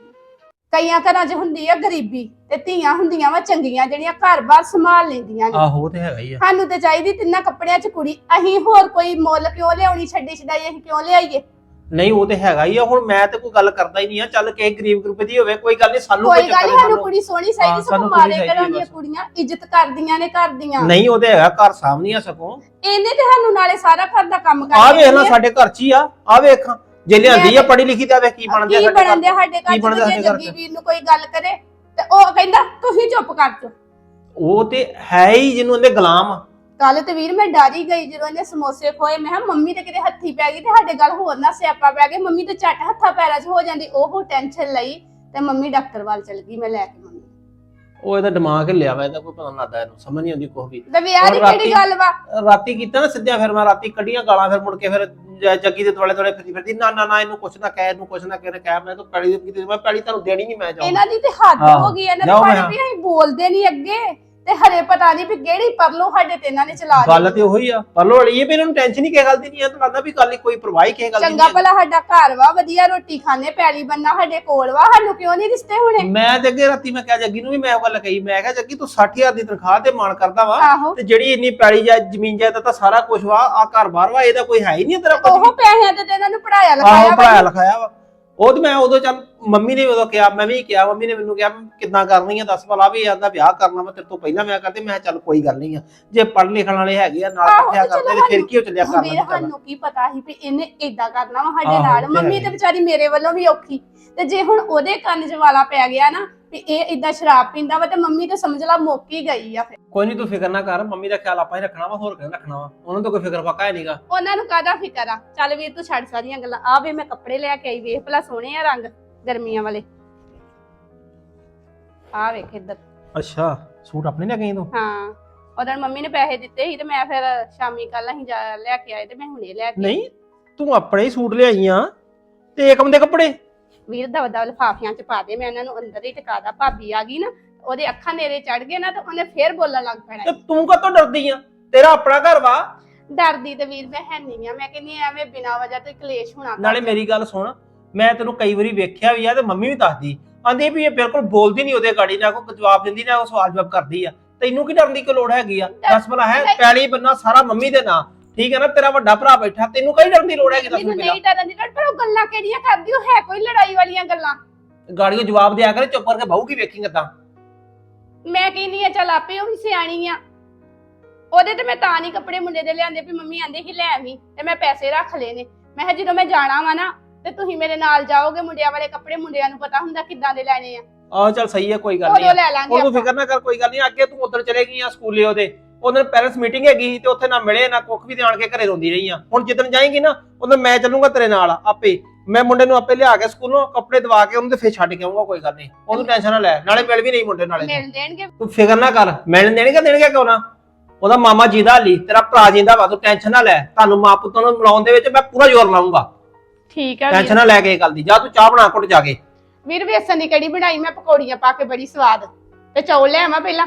ਕਈਆਂ ਘਰਾਂ 'ਚ ਹੁੰਦੀ ਆ ਗਰੀਬੀ ਤੇ ਧੀਆਂ ਹੁੰਦੀਆਂ ਵਾ ਚੰਗੀਆਂ ਜਿਹੜੀਆਂ ਘਰ-ਬਾਰ ਸੰਭਾਲ ਲੈਂਦੀਆਂ ਨੇ। ਆਹੋ ਉਹ ਤੇ ਹੈਗਾ ਹੀ ਆ। ਸਾਨੂੰ ਤੇ ਚਾਹੀਦੀ ਤਿੰਨਾਂ ਕੱਪੜਿਆਂ 'ਚ ਕੁੜੀ ਅਸੀਂ ਹੋਰ ਕੋਈ ਮੁੱਲ ਕਿਉਂ ਲਿਆਉਣੀ ਛੱਡੀ ਛਡਾਈ ਅਸੀਂ ਕਿਉਂ ਲਿਆਈਏ? ਨਹੀਂ ਉਹ ਤੇ ਹੈਗਾ ਹੀ ਆ ਹੁਣ ਮੈਂ ਤੇ ਕੋਈ ਗੱਲ ਕਰਦਾ ਹੀ ਨਹੀਂ ਆ ਚੱਲ ਕਿਸੇ ਗਰੀਬ ਗਰੂਪ ਦੀ ਹੋਵੇ ਕੋਈ ਗੱਲ ਨਹੀਂ ਸਾਨੂੰ ਕੋਈ ਗੱਲ ਨਹੀਂ ਸਾਨੂੰ ਕੁੜੀ ਸੋਹਣੀ ਚਾਹੀਦੀ ਸਾਨੂੰ ਮਾਰੇ ਘਰਾਂ ਦੀਆਂ। ਕੁੜੀਆਂ ਇੱਜ਼ਤ ਕਰਦੀਆਂ ਨੇ ਘਰ ਦੀਆਂ ਨਹੀਂ ਉਹ ਤੇ ਹੈਗਾ ਘਰ ਸਾਹਮਣੇ ਸਕੋ ਇਹਨੇ ਤੇ ਸਾਨੂੰ ਨਾਲੇ ਸਾਰਾ ਘਰ ਦਾ ਕੰਮ ਆ ਕਰਕੇ ਵੇਖ ਨਾ ਸਾਡੇ ਘਰ ਚ ਹੀ ਆ ਆ ਵੇਖ ਜੇ ਲਿਆਂਦੀ ਆ ਪੜੀ ਲਿਖੀ ਤਾਂ ਵੇਖ ਕੀ ਬਣਦੇ ਆ ਸਾਡੇ ਘਰ ਕੀ ਬਣਦਾ ਚ ਜੇ ਸਾਡੇ ਘਰ ਜੱਗੀ ਚ? ਵੀਰ ਨੂੰ ਕੋਈ ਗੱਲ ਕਰੇ ਤੇ ਉਹ ਕਹਿੰਦਾ ਤੁਸੀਂ ਚੁੱਪ ਕਰ ਚੋ ਉਹ ਤੇ ਹੈ ਹੀ ਜਿਹਨੂੰ ਇਹਦੇ ਗੁਲਾਮ ਆ। ਕੱਲ ਤੇ ਵੀਰ ਮੈਂ ਡਰ ਹੀ ਗਈ ਜਦੋਂ ਇਹਨੇ ਸਮੋਸੇ ਖੋਏ। ਮੈਂ ਕਿਹਾ ਮੰਮੀ ਤੇ ਕਿਤੇ ਹੱਥੀ ਪੈ ਗਈ ਤੇ ਸਾਡੇ ਗੱਲ ਹੋਰ ਨਾ ਸਿਆਪਾ ਪੈ ਗਿਆ ਮੰਮੀ ਤੇ ਝੱਟ ਹੱਥਾਂ ਪੈਰਾਂ 'ਚ ਹੋ ਜਾਂਦੀ। ਉਹ ਟੈਨਸ਼ਨ ਲਈ ਤੇ ਮੰਮੀ ਡਾਕਟਰ ਵੱਲ ਚਲ ਗਈ। ਮੈਂ ਲੈ ਕੇ ਮੰਮੀ ਉਹ ਇਹਦਾ ਦਿਮਾਗ ਹਿੱਲਿਆ ਵਾ ਇਹਦਾ ਕੋਈ ਪਤਾ ਨਹੀਂ ਲੱਗਦਾ ਇਹਨੂੰ। ਸਮਝ ਨਹੀਂ ਆਉਂਦੀ ਕੁਛ ਵੀ। ਤੇ ਵਿਆਹ ਦੀ ਕਿਹੜੀ ਰਾਤੀ- ਗੱਲ ਵਾ? ਰਾਤੀ ਕੀਤਾ ਨਾ ਸਿੱਧਿਆ ਫਿਰ ਮੈਂ ਰਾਤੀ ਕੱਢੀਆਂ ਗਾਲਾਂ ਫਿਰ ਮੁੜ ਕੇ ਫਿਰ ਜ- ਜੱਗੀ ਦੇ ਦੁਆਲੇ ਦੁਆਲੇ ਫਿਰਦੀ ਫਿਰਦੀ ਨਾ ਨਾ ਨਾ ਇਹਨੂੰ ਕੁਛ ਨਾ ਕਹਿ ਇਹਨੂੰ ਕੁਛ ਨਾ ਕਹਿ ਕਹਿ ਮੈਂ ਤਾਂ ਪੈਲੀ ਦੀ ਕੀਤੀ ਮੈਂ ਪੈਲੀ ਤੁਹਾਨੂੰ ਦੇਣੀ ਨਹੀਂ ਮੈਂ ਜਾਊਂ ਇਹਨਾਂ ਦੀ ਤੇ ਹੱਦ। ਹੋ ਗਈ। ਇਹਨਾਂ ਜਾਓ ਦੇ ਮੈਂ। ਪਾਣੀ ਵੀ ਅਸੀਂ ਬੋਲਦੇ ਨਹੀਂ ਅੱਗੇ। ਤੇ ਹਰੇ ਪਤਾ ਨਹੀਂ ਵੀ ਕਿਹੜੀ ਪਰਲੋ ਸਾਡੇ ਤੇ ਇਹਨਾਂ ਨੇ ਚਲਾ ਗੱਲ ਦਿੱਤੀ ਤੇ ਉਹੀ ਆ। ਪਰ ਲੋੜੀ ਇਹ ਵੀ ਇਹਨਾਂ ਨੂੰ ਟੈਨਸ਼ਨ ਹੀ ਕਿਸੇ ਗੱਲ ਦੀ ਨਹੀਂ ਆ। ਤਾਂ ਲੱਗਦਾ ਵੀ ਗੱਲ ਹੀ ਕੋਈ ਪਰਵਾਹ ਹੀ ਕਿਸੇ ਗੱਲ ਦੀ ਚੰਗਾ ਨਹੀਂ ਭਲਾ ਸਾਡਾ ਘਰ ਵਾ ਵਧੀਆ ਰੋਟੀ ਖਾਣੇ ਪੈਲੀ ਬੰਨਾ ਸਾਡੇ ਕੋਲ ਵਾ। ਸਾਨੂੰ ਕਿਉਂ ਨਹੀਂ ਰਿਸ਼ਤੇ ਹੋਣੇ? ਮੈਂ ਤੇ ਅੱਗੇ ਰਾਤੀ ਮੈਂ ਕਿਹਾ ਜੱਗੀ ਨੂੰ ਵੀ ਮੈਂ ਉਹ ਗੱਲ ਕਹੀ। ਮੈਂ ਕਿਹਾ ਜੱਗੀ ਤੂੰ 60000 ਦੀ ਤਨਖਾਹ ਤੇ ਮਾਣ ਕਰਦਾ ਵਾ ਆਹੋ। ਤੇ ਜਿਹੜੀ ਇੰਨੀ ਪੈਲੀ ਜਾਂ ਜ਼ਮੀਨ ਜਾਇਦਾਦ ਤਾਂ ਸਾਰਾ ਕੁਝ ਵਾ ਆ ਘਰ ਬਾਹਰ ਵਾ ਇਹਦਾ ਕੋਈ ਹੈ ਹੀ ਨਹੀਂ ਤੇਰਾ ਕੁਝ ਉਹ ਪੈਸਿਆਂ ਤੇ ਤਾਂ ਇਹਨਾਂ ਨੂੰ ਪੜਾਇਆ ਆਹੋ ਲਿਖਾਇਆ ਵਾ ਪੜਾਇਆ ਲਿਖਾਇਆ ਵਾ। ਉਹ ਤੇ ਮੈਂ ਉਦੋਂ ਚੱਲ ਮੰਮੀ ਨੇ ਉਦੋਂ ਕਿਹਾ ਮੈਂ ਵੀ ਕਿਹਾ ਮੰਮੀ ਨੇ ਮੈਨੂੰ ਕਿਹਾ ਕਿੱਦਾਂ ਕਰਨੀ ਆ ਦੱਸ ਭਲਾ ਵੀ ਆਂਦਾ ਵਿਆਹ ਕਰਨਾ ਵਾ ਤੇਰੇ ਤੋਂ ਪਹਿਲਾਂ ਮੈਂ ਕਰਦੇ ਮੈਂ ਚੱਲ ਕੋਈ ਗੱਲ ਨਹੀਂ ਆ। ਜੇ ਪੜ੍ਹ ਲਿਖਣ ਵਾਲੇ ਹੈਗੇ ਆ ਨਾਲ ਇਕੱਠਿਆ ਕਰਦੇ ਤੇ ਫਿਰ ਕੀ ਹੋ ਚੱਲਿਆ ਕਰਨਾ ਵੀਰ ਸਾਨੂੰ ਕੀ ਪਤਾ ਸੀ ਵੀ ਇਹਨੇ ਏਦਾਂ ਕਰਨਾ ਵਾ ਸਾਡੇ ਨਾਲ। ਮੰਮੀ ਤੇ। ਵਿਚਾਰੀ ਮੇਰੇ ਵੱਲੋਂ ਵੀ ਔਖੀ। ਤੇ ਜੇ ਹੁਣ ਉਹਦੇ ਕੰਨ 'ਚ ਵਾਲਾ ਪੈ ਗਿਆ ਨਾ ਵੀ ਇਹ ਏਦਾਂ ਸ਼ਰਾਬ ਪੀਂਦਾ ਵਾ ਤੇ ਮੰਮੀ ਤੇ ਸਮਝ ਲਾ ਮੁੱਕ ਹੀ ਗਈ ਆ ਫਿਰ। ਕੋਈ ਨਹੀਂ ਤੂੰ ਫਿਕਰ ਨਾ ਕਰ ਮੰਮੀ ਦਾ ਖਿਆਲ ਆਪਾਂ ਹੀ ਰੱਖਣਾ ਵਾ ਹੋਰ ਕਿਹਨੇ ਰੱਖਣਾ ਵਾ? ਉਹਨਾਂ ਤੋਂ ਕੋਈ ਫਿਕਰ ਫਾਕਾ ਹੈ ਨਹੀਂਗਾ। ਉਹਨਾਂ ਨੂੰ ਕਾਹਦਾ ਫਿਕਰ ਆ? ਚੱਲ ਵੀਰ ਤੂੰ ਛੱਡ ਸਾਰੀਆਂ ਗੱਲਾਂ। ਆ ਵੇ ਮੈਂ ਕੱਪੜੇ ਲੈ ਕੇ ਆਈ ਵੇਖ ਭਲਾ ਸੋਹਣੇ ਆ ਰੰਗ ਗਰਮੀਆਂ ਵਾਲੇ। ਆ ਵੇਖ ਇੱਧਰ। ਅੱਛਾ ਸੂਟ ਆਪਣੇ ਲੈ ਗਈ ਤੂੰ? ਹਾਂ। ਉਹਦਾਂ ਮੰਮੀ ਨੇ ਪੈਸੇ ਦਿੱਤੇ ਸੀ ਤੇ ਮੈਂ ਫਿਰ ਸ਼ਾਮੀ ਕੱਲ ਅਸੀਂ ਜਾ ਲੈ ਕੇ ਆਏ ਤੇ ਮੈਂ ਹੁਣੇ ਲੈ ਕੇ ਨਹੀਂ ਤੂੰ ਆਪਣੇ ਹੀ ਸੂਟ ਲਿਆਈ ਆ ਤੇ ਏਕਮ ਦੇ ਕੱਪੜੇ। ਵੀਰ ਦਾ ਵੱਡਾ ਲਿਫਾਫਿਆਂ ਚ ਪਾ ਦੇ ਮੈਂ ਉਹਨਾਂ ਨੂੰ ਅੰਦਰ ਹੀ ਟਿਕਾ ਦਾ ਭਾਬੀ ਆ ਗਈ ਨਾ ਉਹਦੇ ਅੱਖਾਂ ਨੇਰੇ ਚੜ ਗਏ ਨਾ ਤੇ ਉਹਨੇ ਫੇਰ ਬੋਲਣ ਲੱਗ ਪੈਣਾ ਤੇ ਤੂੰ ਕਾਹਤੋਂ ਡਰਦੀ ਆ ਤੇਰਾ ਆਪਣਾ ਘਰ ਵਾ ਡਰਦੀ ਤੇ ਵੀਰ ਮੈਂ ਹੈ ਨਹੀਂ ਆ ਮੈਂ ਕਹਿੰਦੀ ਐਵੇਂ ਬਿਨਾਂ ਵਜ੍ਹਾ ਤੋਂ ਕਲੇਸ਼ ਹੋਣਾ ਨਾਲੇ। ਮੇਰੀ ਗੱਲ ਸੁਣ ਮੈਂ ਤੈਨੂੰ ਕਈ ਵਾਰੀ ਵੇਖਿਆ ਵੀ ਆ ਤੇ ਮੰਮੀ ਵੀ ਦੱਸਦੀ ਆਂਦੀ ਵੀ ਇਹ ਬਿਲਕੁਲ ਬੋਲਦੀ ਨਹੀਂ ਉਹਦੇ ਗਾੜੀ ਨਾ ਕੋਈ ਜਵਾਬ ਦਿੰਦੀ ਨਾ ਕੋਈ ਸਵਾਲ ਜਵਾਬ ਕਰਦੀ ਆ ਤੈਨੂੰ ਕੀ ਡਰਨ ਦੀ ਕੋਈ ਲੋੜ ਹੈਗੀ ਆ ਦੱਸ ਭਲਾ ਹੈ। ਪੈਲੀ ਬੰਨਾ ਸਾਰਾ ਮੰਮੀ ਦੇ ਨਾਂ ਠੀਕ ਹੈ ਨਾ ਤੇਰਾ ਵੱਡਾ ਭਰਾ ਬੈਠਾ ਤੈਨੂੰ ਕਈ ਡਰਨ ਦੀ ਲੋੜ ਹੈਗੀ ਦੱਸ ਮੈਨੂੰ ਮੈਨੂੰ ਨਹੀਂ ਡਰਨ ਦੀ ਲੋੜ ਪਰ ਉਹ ਗੱਲਾਂ ਕਿਹੜੀਆਂ ਕਰਦੀ ਉਹ ਹੈ ਕੋਈ ਲੜਾਈ ਵਾਲੀਆਂ ਗੱਲਾਂ? ਗਾੜੀਓ ਜਵਾਬ ਦਿਆ ਕਰੇ ਚੁੱਪ ਕਰਕੇ ਬਹੂ ਕੀ ਵੇਖੇਂਗਾ ਤਾਂ ਮੈਂ ਕਹਿੰਦੀ ਆ ਚੱਲ ਆਪੇ ਉਹ ਵੀ ਸਿਆਣੀ ਆ। ਉਹਦੇ ਤੇ ਮੈਂ ਤਾਂ ਨਹੀਂ ਕੱਪੜੇ ਮੁੰਡੇ ਦੇ ਲਿਆਂਦੇ ਵੀ ਮੰਮੀ ਆਂਦੇ ਸੀ ਲੈ ਆਵੀਂ ਤੇ ਮੈਂ ਪੈਸੇ ਰੱਖ ਲਏ ਨੇ। ਮੈਂ ਕਿਹਾ ਜਦੋਂ ਮੈਂ ਜਾਣਾ ਵਾ ਨਾ ਤੇ ਤੁਸੀਂ ਮੇਰੇ ਨਾਲ ਜਾਓਗੇ ਮੁੰਡਿਆਂ ਵਾਲੇ ਕੱਪੜੇ ਮੁੰਡਿਆਂ ਨੂੰ ਪਤਾ ਹੁੰਦਾ ਕਿੱਦਾਂ ਦੇ ਲੈਣੇ ਆ। ਆਹ ਚੱਲ ਸਹੀ ਹੈ ਕੋਈ ਗੱਲ ਉਦੋਂ ਨਹੀਂ ਲੈ ਲਾਂਗੇ। ਫਿਕਰ ਨਾ ਕਰ ਕੋਈ ਗੱਲ ਨਹੀਂ ਅੱਗੇ ਤੂੰ ਉਧਰ ਚਲੇ ਗਈ ਆ ਸਕੂਲੇ ਉਹਦੇ। ਉਹਨਾਂ ਪੈਰੈਂਟਸ ਮੀਟਿੰਗ ਹੈਗੀ ਸੀ ਤੇ ਉੱਥੇ ਨਾ ਮਿਲੇ ਨਾ ਕੁੱਖ ਵੀ ਤੇ ਆਣ ਕੇ ਘਰੇ ਰੋਂਦੀ ਰਹੀ ਆ। ਹੁਣ ਜਿੱਦਣ ਜਾਏਗੀ ਨਾ ਉਦੋਂ ਮੈਂ ਚੱਲੂਗਾ ਤੇਰੇ ਨਾਲ ਆਪੇ। ਮੈਂ ਮੁੰਡੇ ਨੂੰ ਆਪੇ ਲਿਆ ਕੇ ਸਕੂਲੋਂ ਕੱਪੜੇ ਦਵਾ ਕੇ ਉਹਨੂੰ ਤੇ ਫੇਰ ਛੱਡ ਕੇ ਆਉਂਗਾ ਕੋਈ ਗੱਲ ਨਹੀਂ। ਉਹਨੂੰ ਟੈਨਸ਼ਨ ਨਾ ਲੈ ਨਾਲੇ ਮਿਲ ਵੀ ਨਹੀਂ ਮੁੰਡੇ ਨਾਲੇ। ਮਿਲ ਦੇਣਗੇ। ਤੂੰ ਫਿਕਰ ਨਾ ਕਰ ਮਿਲਣ ਦੇਣਗੇ ਦੇਣਗੇ ਕਿਉਂ ਨਾ? ਉਹਦਾ ਮਾਮਾ ਜੀਦਾ ਹਲੀ ਤੇਰਾ ਭਰਾ ਜਿੰਦਾ ਵਾ ਤੂੰ ਟੈਨਸ਼ਨ ਨਾ ਲੈ। ਤੁਹਾਨੂੰ ਮਾਂ ਪੁੱਤਾਂ ਨੂੰ ਮਿਲਾਉਣ ਦੇ ਵਿੱਚ ਮੈਂ ਪੂਰਾ ਜ਼ੋਰ ਲਾਉਂਗਾ ਠੀਕ ਆ ਟੈਨਸ਼ਨ ਨਾ ਲੈ ਕੇ ਇਹ ਗੱਲ ਦੀ। ਜਾ ਤੂੰ ਚਾਹ ਬਣਾ ਘੁੱਟ ਜਾ ਕੇ। ਵੀਰ ਵੇਸਣ ਦੀ ਕੜੀ ਬਣਾਈ? ਮੈਂ ਪਕੌੜੀਆਂ ਪਾ ਕੇ ਬੜੀ ਸਵਾਦ। ਤੇ ਚੌਲ ਲੈ ਆਵਾਂ ਪਹਿਲਾਂ?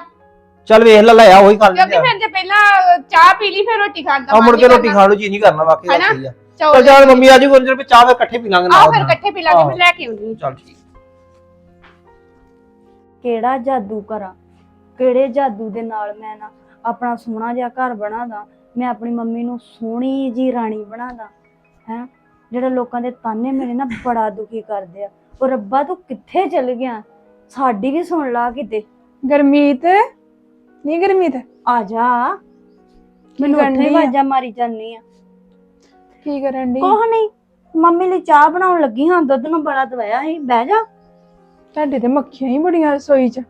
ਚੱਲ ਵੇਖ ਲੈ ਲੈ ਆ ਉਹੀ ਗੱਲ ਕਿਉਂਕਿ ਫਿਰ ਜੇ ਪਹਿਲਾਂ ਚਾਹ ਪੀ ਲਈ ਫਿਰ ਰੋਟੀ ਖਾਣ ਦਾ ਆ ਮੁੜ ਕੇ ਰੋਟੀ। ਖਾਣ ਨੂੰ ਜੀ ਨਹੀਂ ਕਰਨਾ ਵਾਕਈ ਹਨਾ? ਸਹੀ ਆ। ਚੌਲ ਜਾ ਮੰਮੀ ਆਜੂ ਗੁੰਜਰ ਵਿੱਚ ਚਾਹ ਇਕੱਠੇ ਪੀ ਲਾਂਗੇ ਨਾਲ ਫਿਰ ਨਾਲ। ਇਕੱਠੇ ਪੀ ਲਾਂਗੇ। ਫਿਰ ਲੈ ਕੇ ਆਉਂਦੀ ਚੱਲ ਠੀਕ। ਕਿਹੜਾ ਜਾਦੂ ਕਰਾਂ? ਕਿਹੜੇ ਜਾਦੂ ਦੇ ਨਾਲ ਮੈਂ ਨਾ ਆਪਣਾ ਸੋਹਣਾ ਜਿਹਾ ਘਰ ਬਣਾਦਾ ਮੈਂ ਆਪਣੀ ਮੰਮੀ ਨੂੰ ਸੋਹਣੀ ਜੀ ਰਾਣੀ ਬਣਾਦਾ ਹੈ? ਜਿਹੜੇ ਲੋਕਾਂ ਦੇ ਤਾਨੇ ਮੇਰੇ ਨਾ ਬੜਾ ਦੁਖੀ ਕਰਦੇ ਆ। ਉਹ ਰੱਬਾ ਤੂੰ ਕਿੱਥੇ ਚਲ ਗਿਆ? ਸਾਡੀ ਵੀ ਸੁਣ ਲਾ ਕਿਤੇ। ਗਰਮੀਤ ਨਹੀਂ ਗਰਮੀਤ? ਆ ਜਾ। ਮੈਨੂੰ ਕਰਨ ਉੱਥੇ ਡਈ ਆ? ਆਵਾਜ਼ਾਂ ਮਾਰੀ ਜਾਂਦੀ ਆ। ਕੀ ਕਰਨ ਦੀ ਕੋਹ ਨਹੀਂ ਮੰਮੀ ਲਈ ਚਾਹ ਬਣਾਉਣ ਲੱਗੀ ਹਾਂ ਦੁੱਧ ਨੂੰ ਬੜਾ ਦਵਾਇਆ ਸੀ ਬਹਿ ਜਾ। ਤੁਹਾਡੇ ਤੇ ਮੱਖੀਆਂ ਹੀ ਬੜੀਆਂ ਰਸੋਈ 'ਚ।